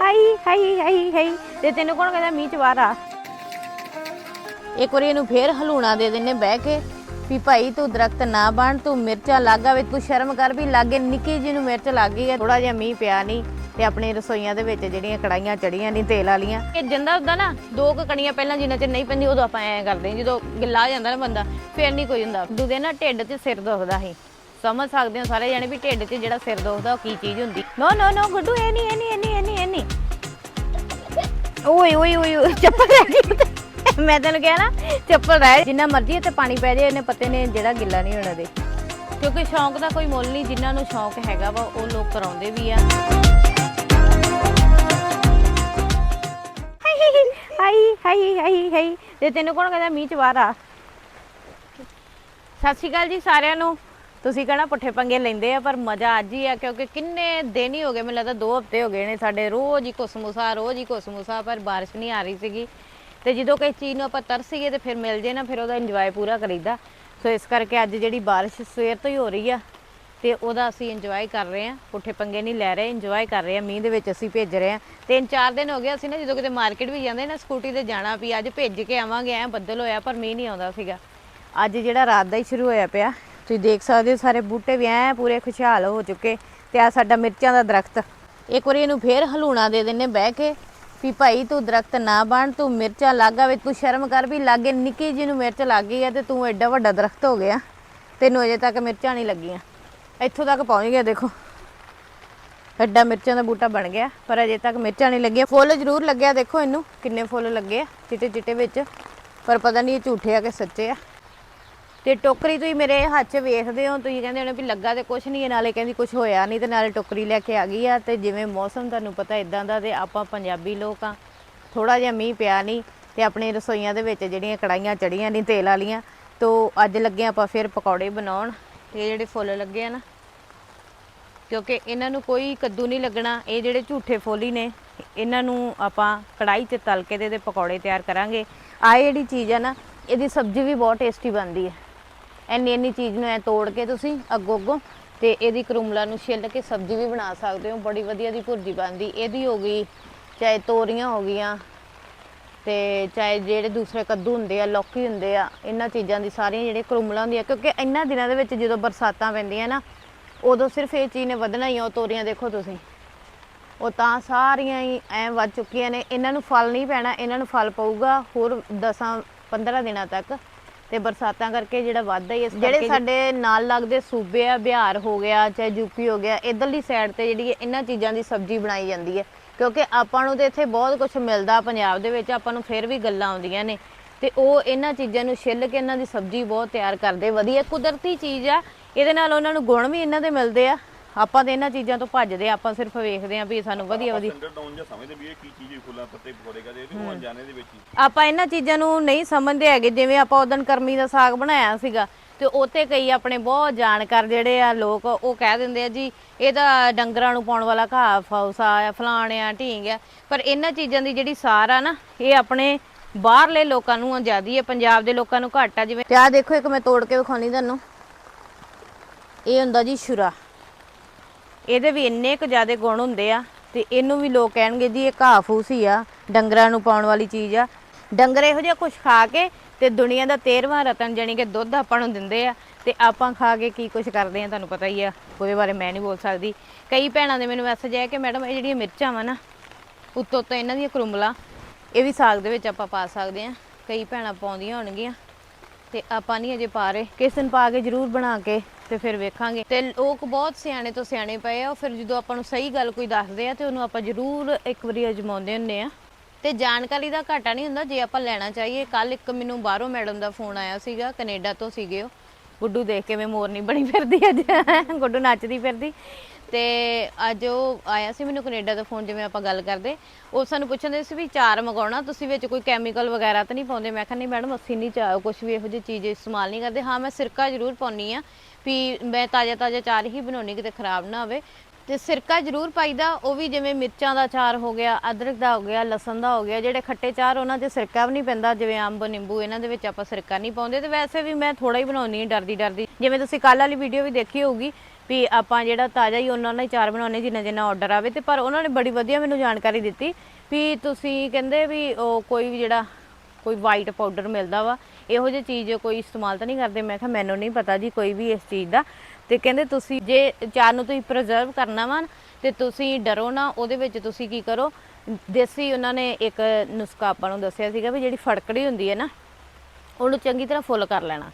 High high high high. ਤੇ ਤੈਨੂੰ ਕੌਣ ਕਹਿੰਦਾ ਮੀਂਹ ਚ ਬਾਹਰ ਆ ਇੱਕ ਵਾਰੀ ਇਹਨੂੰ ਫੇਰ ਹਲੂਣਾ ਦੇ ਦਿੰਨੇ ਬਹਿ ਕੇ ਵੀ ਭਾਈ ਤੂੰ ਦਰਖਤ ਨਾ ਬਣ, ਤੂੰ ਮਿਰਚਾਂ ਲਾਗਾ ਵੇ, ਤੂੰ ਸ਼ਰਮ ਕਰ ਵੀ ਲਾਗੇ ਨਿੱਕੀ ਜੀ ਨੂੰ ਮਿਰਚ ਲੱਗ ਗਈ ਹੈ ਥੋੜਾ ਜਿਹਾ ਮੀਂਹ ਪਿਆ ਨਹੀਂ ਤੇ ਆਪਣੀ ਰਸੋਈਆਂ ਦੇ ਵਿੱਚ ਜਿਹੜੀਆਂ ਕੜਾਈਆਂ ਚੜੀਆਂ ਨਹੀਂ ਤੇਲ ਵਾਲੀਆਂ। ਇਹ ਜਿੰਦਾ ਹੁੰਦਾ ਨਾ, ਦੋ ਕੁ ਕਣੀਆਂ ਪਹਿਲਾਂ ਜਿੰਨਾ ਚਿਰ ਨਹੀਂ ਪੈਂਦੀ ਉਦੋਂ ਆਪਾਂ ਐਂ ਕਰਦੇ ਜਦੋਂ ਗਿੱਲਾ ਹੋ ਜਾਂਦਾ ਨਾ ਬੰਦਾ, ਫੇਰ ਨਹੀਂ ਕੋਈ ਹੁੰਦਾ। ਦੂਦੇ ਨਾ ਢਿੱਡ 'ਚ ਸਿਰ ਦੁਖਦਾ ਸੀ। ਸਮਝ ਸਕਦੇ ਹੋ ਸਾਰੇ ਜਾਣੇ ਵੀ ਢਿੱਡ 'ਚ ਜਿਹੜਾ ਸਿਰ ਦੁਖਦਾ ਉਹ ਕੀ ਚੀਜ਼ ਹੁੰਦੀ। ਨੋ ਨੋ ਨੋ ਗੁੱਡੂ, ਇਹ ਨਹੀਂ ਇਹ ਨਹੀਂ ਇਹ ਨਹੀਂ ਇਹ ਨਹੀਂ ਇਹ ਨਹੀਂ। ਓਏ ਓਏ ਓਏ ਚੱਪਲ ਰਹਿ ਗਈ ਮੈਂ ਤੈਨੂੰ ਕਿਹਾ ਨਾ, ਚੱਪਲ ਰਹਿ ਜਿੰਨਾ ਮਰਜ਼ੀ ਤੇ ਪਾਣੀ ਪੈ ਜਾਏ ਇਹਨੇ ਪੱਤੇ ਨੇ ਜਿਹੜਾ ਗਿੱਲਾ ਨਹੀਂ ਹੋਣਾ ਦੇ। ਕਿਉਂਕਿ ਸ਼ੌਂਕ ਦਾ ਕੋਈ ਮੁੱਲ ਨਹੀਂ ਜਿਨ੍ਹਾਂ ਨੂੰ ਸ਼ੌਂਕ ਹੈਗਾ ਵਾ, ਉਹ ਲੋਕ ਕਰਾਉਂਦੇ ਵੀ ਆ। ਹਾਈ ਹਾਈ ਹਾਈ ਹਾਈ ਤੇ ਤੈਨੂੰ ਕੌਣ ਕਹਿੰਦਾ, ਮੀਂਹ ਚ ਬਾਹਰ ਆ? ਸਤਿ ਸ਼੍ਰੀ ਅਕਾਲ ਜੀ ਸਾਰਿਆਂ ਨੂੰ। ਤੁਸੀਂ ਕਹਣਾ ਪੁੱਠੇ ਪੰਗੇ ਲੈਂਦੇ ਆ, ਪਰ ਮਜ਼ਾ ਅੱਜ ਹੀ ਆ, ਕਿਉਂਕਿ ਕਿੰਨੇ ਦਿਨ ਹੀ ਹੋ ਗਏ, ਮੈਨੂੰ ਲੱਗਦਾ ਦੋ ਹਫ਼ਤੇ ਹੋ ਗਏ ਨੇ, ਸਾਡੇ ਰੋਜ਼ ਹੀ ਕੁਸਮੁਸਾ ਰੋਜ਼ ਹੀ ਕੁਸਮੁਸਾ ਪਰ ਬਾਰਿਸ਼ ਨਹੀਂ ਆ ਰਹੀ ਸੀਗੀ। ਤੇ ਜਦੋਂ ਕੋਈ ਚੀਜ਼ ਨੂੰ ਆਪਾਂ ਤਰਸੀਏ ਤੇ ਫਿਰ ਮਿਲ ਜੇ ਨਾ, ਫਿਰ ਉਹਦਾ ਇੰਜੋਏ ਪੂਰਾ ਕਰੀਦਾ। ਸੋ ਇਸ ਕਰਕੇ ਅੱਜ ਜਿਹੜੀ ਬਾਰਿਸ਼ ਸਵੇਰ ਤੋਂ ਹੀ ਹੋ ਰਹੀ ਆ, ਤੇ ਉਹਦਾ ਅਸੀਂ ਇੰਜੋਏ ਕਰ ਰਹੇ ਹਾਂ ਪੁੱਠੇ ਪੰਗੇ ਨਹੀਂ ਲੈ ਰਹੇ ਇੰਜੋਏ ਕਰ ਰਹੇ ਹਾਂ ਮੀਂਹ ਦੇ ਵਿੱਚ ਅਸੀਂ ਭੇਜ ਰਹੇ ਆ। ਤਿੰਨ ਚਾਰ ਦਿਨ ਹੋ ਗਏ ਅਸੀਂ ਨਾ, ਜਦੋਂ ਕਿਤੇ ਮਾਰਕੀਟ ਵੀ ਜਾਂਦੇ ਨਾ ਸਕੂਟੀ ਤੇ ਜਾਣਾ ਵੀ, ਅੱਜ ਭੇਜ ਕੇ ਆਵਾਂਗੇ, ਐ ਬੱਦਲ ਹੋਇਆ, ਪਰ ਮੀਂਹ ਨਹੀਂ ਆਉਂਦਾ ਸੀਗਾ। ਅੱਜ ਜਿਹੜਾ ਰਾਤ ਦਾ ਹੀ ਸ਼ੁਰੂ ਹੋਇਆ ਪਿਆ ਤੁਸੀਂ ਦੇਖ ਸਕਦੇ ਹੋ, ਸਾਰੇ ਬੂਟੇ ਵੀ ਐ ਪੂਰੇ ਖੁਸ਼ਹਾਲ ਹੋ ਚੁੱਕੇ ਤੇ ਆ ਸਾਡਾ ਮਿਰਚਾਂ ਦਾ ਦਰਖਤ। ਇੱਕ ਵਾਰੀ ਇਹਨੂੰ ਫੇਰ ਹਲੂਣਾ ਦੇ ਦਿੰਨੇ ਬਹਿ ਕੇ ਵੀ ਭਾਈ ਤੂੰ ਦਰਖਤ ਨਾ ਬਣ, ਤੂੰ ਮਿਰਚਾਂ ਲਾਗਾ ਵੇ ਤੂੰ ਸ਼ਰਮ ਕਰ ਵੀ ਲਾਗੇ ਨਿੱਕੀ ਜੀ ਨੂੰ ਮਿਰਚ ਲੱਗ ਗਈ ਆ ਤੇ ਤੂੰ ਐਡਾ ਵੱਡਾ ਦਰਖਤ ਹੋ ਗਿਆ। ਤੈਨੂੰ ਅਜੇ ਤੱਕ ਮਿਰਚਾਂ ਨਹੀਂ ਲੱਗੀਆਂ। ਇੱਥੋਂ ਤੱਕ ਪਹੁੰਚ ਗਿਆ ਦੇਖੋ। ਐਡਾ ਮਿਰਚਾਂ ਦਾ ਬੂਟਾ ਬਣ ਗਿਆ, ਪਰ ਅਜੇ ਤੱਕ ਮਿਰਚਾਂ ਨਹੀਂ ਲੱਗੀਆਂ। ਫੁੱਲ ਜ਼ਰੂਰ ਲੱਗਿਆ ਦੇਖੋ ਇਹਨੂੰ, ਕਿੰਨੇ ਫੁੱਲ ਲੱਗੇ ਆ ਚਿੱਟੇ ਚਿੱਟੇ ਵਿੱਚ। ਪਰ ਪਤਾ ਨਹੀਂ ਇਹ ਝੂਠੇ ਆ ਕਿ ਸੱਚੇ ਆ। ਤੇ ਟੋਕਰੀ ਤੁਸੀਂ ਮੇਰੇ ਹੱਥ 'ਚ ਵੇਖਦੇ ਹੋ, ਤੁਸੀਂ ਕਹਿੰਦੇ ਹੋਣੇ ਵੀ ਲੱਗਾ ਤੇ ਕੁਛ ਨਹੀਂ ਨਾਲੇ ਕਹਿੰਦੀ ਕੁਛ ਹੋਇਆ ਨਹੀਂ ਤੇ ਨਾਲੇ ਟੋਕਰੀ ਲੈ ਕੇ ਆ ਗਈ ਆ ਤੇ ਜਿਵੇਂ ਮੌਸਮ ਤੁਹਾਨੂੰ ਪਤਾ ਇਦਾਂ ਦਾ ਤੇ ਆਪਾਂ ਪੰਜਾਬੀ ਲੋਕ ਆ ਥੋੜਾ ਜਿਹਾ ਮੀਂਹ ਪਿਆ ਨਹੀਂ ਤੇ ਆਪਣੀ ਰਸੋਈਆਂ ਦੇ ਵਿੱਚ ਜਿਹੜੀਆਂ ਕੜਾਈਆਂ ਚੜੀਆਂ ਨਹੀਂ ਤੇਲ ਵਾਲੀਆਂ, ਤੋਂ ਅੱਜ ਲੱਗੇ ਆਪਾਂ ਫਿਰ ਪਕੌੜੇ ਬਣਾਉਣ, ਇਹ ਜਿਹੜੇ ਫੁੱਲ ਲੱਗੇ ਆ ਨਾ, ਕਿਉਂਕਿ ਇਹਨਾਂ ਨੂੰ ਕੋਈ ਕੱਦੂ ਨਹੀਂ ਲੱਗਣਾ, ਇਹ ਜਿਹੜੇ ਝੂਠੇ ਫੁੱਲ ਹੀ ਨੇ, ਇਹਨਾਂ ਨੂੰ ਆਪਾਂ ਕੜਾਈ 'ਚ ਤਲ ਕੇ ਤੇ ਇਹਦੇ ਪਕੌੜੇ ਤਿਆਰ ਕਰਾਂਗੇ। ਆ ਜਿਹੜੀ ਚੀਜ਼ ਆ ਨਾ, ਇਹਦੀ ਸਬਜ਼ੀ ਵੀ ਬਹੁਤ ਟੇਸਟੀ ਬਣਦੀ ਹੈ। ਇੰਨੀ ਇੰਨੀ ਚੀਜ਼ ਨੂੰ ਐ ਤੋੜ ਕੇ ਤੁਸੀਂ ਅੱਗੋਂ ਅੱਗੋਂ ਤੇ ਇਹਦੀ ਕਰੂਮਲਾ ਨੂੰ ਛਿੱਲ ਕੇ ਸਬਜ਼ੀ ਵੀ ਬਣਾ ਸਕਦੇ ਹੋ, ਬੜੀ ਵਧੀਆ ਦੀ ਭੁਰਜੀ ਬਣਦੀ। ਇਹਦੀ ਹੋ ਗਈ, ਚਾਹੇ ਤੋਰੀਆਂ ਹੋ ਗਈਆਂ ਤੇ ਚਾਹੇ ਜਿਹੜੇ ਦੂਸਰੇ ਕੱਦੂ ਹੁੰਦੇ ਆ, ਲੌਕੀ ਹੁੰਦੇ ਆ, ਇਹਨਾਂ ਚੀਜ਼ਾਂ ਦੀ ਸਾਰੀਆਂ ਜਿਹੜੀਆਂ ਕਰੂਮਲਾ ਹੁੰਦੀਆਂ, ਕਿਉਂਕਿ ਇਹਨਾਂ ਦਿਨਾਂ ਦੇ ਵਿੱਚ ਜਦੋਂ ਬਰਸਾਤਾਂ ਪੈਂਦੀਆਂ ਨਾ, ਉਦੋਂ ਸਿਰਫ ਇਹ ਚੀਜ਼ ਨੇ ਵਧਣਾ ਹੀ ਆ, ਉਹ ਤੋਰੀਆਂ ਦੇਖੋ ਤੁਸੀਂ। ਉਹ ਤਾਂ ਸਾਰੀਆਂ ਹੀ ਐ ਵੱਧ ਚੁੱਕੀਆਂ ਨੇ, ਇਹਨਾਂ ਨੂੰ ਫਲ ਨਹੀਂ ਪੈਣਾ, ਇਹਨਾਂ ਨੂੰ ਫਲ ਪਊਗਾ ਹੋਰ 10 15 ਦਿਨਾਂ ਤੱਕ। ਤੇ ਬਰਸਾਤਾਂ ਕਰਕੇ ਜਿਹੜਾ ਵਾਧਾ ਹੀ ਇਸ ਜਿਹੜੇ ਸਾਡੇ ਨਾਲ ਲੱਗਦੇ ਸੂਬੇ ਆ ਬਿਹਾਰ ਹੋ ਗਿਆ ਚਾਹੇ ਯੂਪੀ ਹੋ ਗਿਆ ਇਧਰਲੀ ਸਾਈਡ ਤੇ ਜਿਹੜੀ ਇਹਨਾਂ ਚੀਜ਼ਾਂ ਦੀ ਸਬਜ਼ੀ ਬਣਾਈ ਜਾਂਦੀ ਹੈ। ਕਿਉਂਕਿ ਆਪਾਂ ਨੂੰ ਤੇ ਇੱਥੇ ਬਹੁਤ ਕੁਝ ਮਿਲਦਾ ਪੰਜਾਬ ਦੇ ਵਿੱਚ ਆਪਾਂ ਨੂੰ ਫਿਰ ਵੀ ਗੱਲਾਂ ਆਉਂਦੀਆਂ ਨੇ। ਤੇ ਉਹ ਇਹਨਾਂ ਚੀਜ਼ਾਂ ਨੂੰ ਛਿੱਲ ਕੇ ਇਹਨਾਂ ਦੀ ਸਬਜ਼ੀ ਬਹੁਤ ਤਿਆਰ ਕਰਦੇ ਵਧੀਆ ਕੁਦਰਤੀ ਚੀਜ਼ ਆ ਇਹਦੇ ਨਾਲ ਉਹਨਾਂ ਨੂੰ ਗੁਣ ਵੀ ਇਹਨਾਂ ਦੇ ਮਿਲਦੇ ਆ। ਆਪਾਂ ਤੇ ਇਹਨਾਂ ਚੀਜ਼ਾਂ ਤੋਂ ਭੱਜਦੇ ਆ ਆਪਾਂ ਸਿਰਫ ਵੇਖਦੇ ਆ ਵੀ ਸਾਨੂੰ ਵਧੀਆ ਵਧੀਆ। ਸਟੈਂਡਰਡ ਡਾਊਨ ਜਾਂ ਸਮਝਦੇ ਵੀ ਇਹ ਕੀ ਚੀਜ਼ ਹੈ ਫੁੱਲਾਂ ਪੱਤੇ ਪਕੌੜੇ ਕਦੇ ਇਹ ਉਹ ਅਣਜਾਣੇ ਦੇ ਵਿੱਚ ਹੀ। ਆਪਾਂ ਇਹਨਾਂ ਚੀਜ਼ਾਂ ਨੂੰ ਨਹੀਂ ਸਮਝਦੇ ਹੈਗੇ ਜਿਵੇਂ ਆਪਾਂ ਉਦੋਂ ਕਰਮੀ ਦਾ ਸਾਗ ਬਣਾਇਆ ਸੀਗਾ ਤੇ ਉੱਥੇ ਕਈ ਆਪਣੇ ਬਹੁਤ ਜਾਣਕਾਰ ਜਿਹੜੇ ਆ ਲੋਕ ਉਹ ਕਹਿ ਦਿੰਦੇ ਆ ਜੀ ਇਹ ਤਾਂ ਡੰਗਰਾਂ ਨੂੰ ਪਾਉਣ ਵਾਲਾ ਘਾਹ ਫੌਸਾ ਆ ਫਲਾਣਿਆ ਢੀਂਗ ਆ ਪਰ ਇਹਨਾਂ ਚੀਜ਼ਾਂ ਦੀ ਜਿਹੜੀ ਸਾਰ ਆ ਨਾ ਇਹ ਆਪਣੇ ਬਾਹਰਲੇ ਲੋਕਾਂ ਨੂੰ ਆਜ਼ਾਦੀ ਹੈ ਪੰਜਾਬ ਦੇ ਲੋਕਾਂ ਨੂੰ ਘੱਟ ਆ ਜਿਵੇਂ ਤੇ ਆ ਦੇਖੋ ਇੱਕ ਮੈਂ ਤੋੜ ਕੇ ਵਿਖਾਉਣੀ ਤੁਹਾਨੂੰ। ਇਹ ਹੁੰਦਾ ਜੀ ਸ਼ੁਰਾ। ਇਹਦੇ ਵੀ ਇੰਨੇ ਕੁ ਜ਼ਿਆਦਾ ਗੁਣ ਹੁੰਦੇ ਆ ਤੇ ਇਹਨੂੰ ਵੀ ਲੋਕ ਕਹਿਣਗੇ ਜੀ ਇਹ ਘਾਹ ਫੂਸ ਹੀ ਆ, ਡੰਗਰਾਂ ਨੂੰ ਪਾਉਣ ਵਾਲੀ ਚੀਜ਼ ਆ। ਡੰਗਰ ਇਹੋ ਜਿਹਾ ਕੁਝ ਖਾ ਕੇ ਤੇ ਦੁਨੀਆ ਦਾ 13ਵਾਂ ਰਤਨ ਜਾਨੀ ਕਿ ਦੁੱਧ ਆਪਾਂ ਨੂੰ ਦਿੰਦੇ ਆ ਤੇ ਆਪਾਂ ਖਾ ਕੇ ਕੀ ਕੁਝ ਕਰਦੇ ਆ ਤੁਹਾਨੂੰ ਪਤਾ ਹੀ ਆ, ਉਹਦੇ ਬਾਰੇ ਮੈਂ ਨਹੀਂ ਬੋਲ ਸਕਦੀ। ਕਈ ਭੈਣਾਂ ਦੇ ਮੈਨੂੰ ਮੈਸੇਜ ਆਇਆ ਕਿ ਮੈਡਮ ਇਹ ਜਿਹੜੀਆਂ ਮਿਰਚਾਂ ਵਾ ਨਾ, ਉੱਤੋਂ ਉੱਤੋਂ ਇਹਨਾਂ ਦੀਆਂ ਕਰੁੰਬਲਾਂ, ਇਹ ਵੀ ਸਾਗ ਦੇ ਵਿੱਚ ਆਪਾਂ ਪਾ ਸਕਦੇ ਆ। ਕਈ ਭੈਣਾਂ ਪਾਉਂਦੀਆਂ ਹੋਣਗੀਆਂ ਤੇ ਆਪਾਂ ਨਹੀਂ ਅਜੇ ਪਾ ਰਹੇ। ਕਿਸ ਦਿਨ ਪਾ ਕੇ ਜਰੂਰ ਬਣਾ ਕੇ ਤੇ ਫਿਰ ਵੇਖਾਂਗੇ। ਤੇ ਲੋਕ ਬਹੁਤ ਸਿਆਣੇ ਤੋਂ ਸਿਆਣੇ ਪਏ ਆ ਫਿਰ ਜਦੋਂ ਆਪਾਂ ਨੂੰ ਸਹੀ ਗੱਲ ਕੋਈ ਦੱਸਦੇ ਆ ਤੇ ਉਹਨੂੰ ਆਪਾਂ ਜਰੂਰ ਇੱਕ ਵਾਰੀ ਅਜਮਾਉਂਦੇ ਹੁੰਨੇ ਆ। ਤੇ ਜਾਣਕਾਰੀ ਦਾ ਘਾਟਾ ਨਹੀਂ ਹੁੰਦਾ, ਜੇ ਆਪਾਂ ਲੈਣਾ ਚਾਹੀਏ। ਕੱਲ ਇੱਕ ਮੈਨੂੰ ਬਾਹਰੋਂ ਮੈਡਮ ਦਾ ਫੋਨ ਆਇਆ ਸੀਗਾ, ਕੈਨੇਡਾ ਤੋਂ ਸੀਗੇ ਉਹ। ਗੁੱਡੂ ਦੇਖ ਕੇ ਮੈਂ ਮੋਰਨੀ ਬਣੀ ਫਿਰਦੀ ਅੱਜ। ਗੁੱਡੂ ਨੱਚਦੀ ਫਿਰਦੀ। ਤੇ ਅੱਜ ਉਹ ਆਇਆ ਸੀ ਮੈਨੂੰ ਕੈਨੇਡਾ ਦਾ ਫੋਨ, ਜਿਵੇਂ ਆਪਾਂ ਗੱਲ ਕਰਦੇ। ਉਹ ਸਾਨੂੰ ਪੁੱਛਦੇ ਸੀ ਵੀ ਚਾਰ ਮੰਗਾਉਣਾ, ਤੁਸੀਂ ਵਿੱਚ ਕੋਈ ਕੈਮੀਕਲ ਵਗੈਰਾ ਤਾਂ ਨਹੀਂ ਪਾਉਂਦੇ? ਮੈਂ ਕਿਹਾ, ਨਹੀਂ ਮੈਡਮ, ਅਸੀਂ ਨਹੀਂ ਚਾ ਕੁਝ ਵੀ ਇਹੋ ਜਿਹੀ ਚੀਜ਼ ਇਸਤੇਮਾਲ ਨਹੀਂ ਕਰਦੇ। ਹਾਂ, ਮੈਂ ਸਿਰਕਾ ਜ਼ਰੂਰ ਪਾਉਣੀ ਆ ਵੀ ਮੈਂ ਤਾਜ਼ਾ ਤਾਜ਼ਾ ਚਾਰ ਹੀ ਬਣਾਉਣੀ ਕਿਤੇ ਖਰਾਬ ਨਾ ਹੋਵੇ। ਤੇ ਸਿਰਕਾ ਜ਼ਰੂਰ ਪਾਈਦਾ, ਉਹ ਵੀ ਜਿਵੇਂ ਮਿਰਚਾਂ ਦਾ ਚਾਰ ਹੋ ਗਿਆ, ਅਦਰਕ ਦਾ ਹੋ ਗਿਆ, ਲਸਣ ਦਾ ਹੋ ਗਿਆ, ਜਿਹੜੇ ਖੱਟੇ ਚਾਰ ਉਹਨਾਂ 'ਚ ਸਿਰਕਾ ਵੀ ਨਹੀਂ ਪੈਂਦਾ, ਜਿਵੇਂ ਅੰਬ, ਨਿੰਬੂ ਇਹਨਾਂ ਦੇ ਵਿੱਚ ਆਪਾਂ ਸਿਰਕਾ ਨਹੀਂ ਪਾਉਂਦੇ। ਤੇ ਵੈਸੇ ਵੀ ਮੈਂ ਥੋੜਾ ਹੀ ਬਣਾਉਣੀ ਹੈ, ਡਰਦੀ ਡਰਦੀ। ਜਿਵੇਂ ਤੁਸੀਂ ਕੱਲ ਵਾਲੀ ਵੀਡੀਓ ਵੀ ਦੇਖੀ ਹੋਊਗੀ ਵੀ ਆਪਾਂ ਜਿਹੜਾ ਤਾਜ਼ਾ ਹੀ ਉਹਨਾਂ ਨਾਲ ਹੀ ਚਾਰ ਬਣਾਉਣੇ ਜਿੰਨਾ ਜਿੰਨਾ ਆਰਡਰ ਆਵੇ। ਤੇ ਪਰ ਉਹਨਾਂ ਨੇ ਬੜੀ ਵਧੀਆ ਮੈਨੂੰ ਜਾਣਕਾਰੀ ਦਿੱਤੀ ਵੀ ਤੁਸੀਂ ਕਹਿੰਦੇ ਵੀ ਉਹ ਕੋਈ ਵੀ ਜਿਹੜਾ ਕੋਈ ਵਾਈਟ ਪਾਊਡਰ ਮਿਲਦਾ ਵਾ ਇਹੋ ਜਿਹੀ ਚੀਜ਼ ਕੋਈ ਇਸਤੇਮਾਲ ਤਾਂ ਨਹੀਂ ਕਰਦੇ? ਮੈਂ ਕਿਹਾ ਮੈਨੂੰ ਨਹੀਂ ਪਤਾ ਜੀ ਕੋਈ ਵੀ ਇਸ ਚੀਜ਼ ਦਾ। ਤੇ ਕਹਿੰਦੇ ਤੁਸੀਂ ਜੇ ਚਾਰ ਨੂੰ ਤੁਸੀਂ ਪ੍ਰੀਜ਼ਰਵ ਕਰਨਾ ਵਾ ਤੇ ਤੁਸੀਂ ਡਰੋ ਨਾ, ਉਹਦੇ ਵਿੱਚ ਤੁਸੀਂ ਕੀ ਕਰੋ? ਦੇਸੀ ਉਹਨਾਂ ਨੇ ਇੱਕ ਨੁਸਖਾ ਆਪਾਂ ਨੂੰ ਦੱਸਿਆ ਸੀਗਾ ਵੀ ਜਿਹੜੀ ਫੜਕੜੀ ਹੁੰਦੀ ਹੈ ਨਾ, ਉਹਨੂੰ ਚੰਗੀ ਤਰ੍ਹਾਂ ਫੁੱਲ ਕਰ ਲੈਣਾ।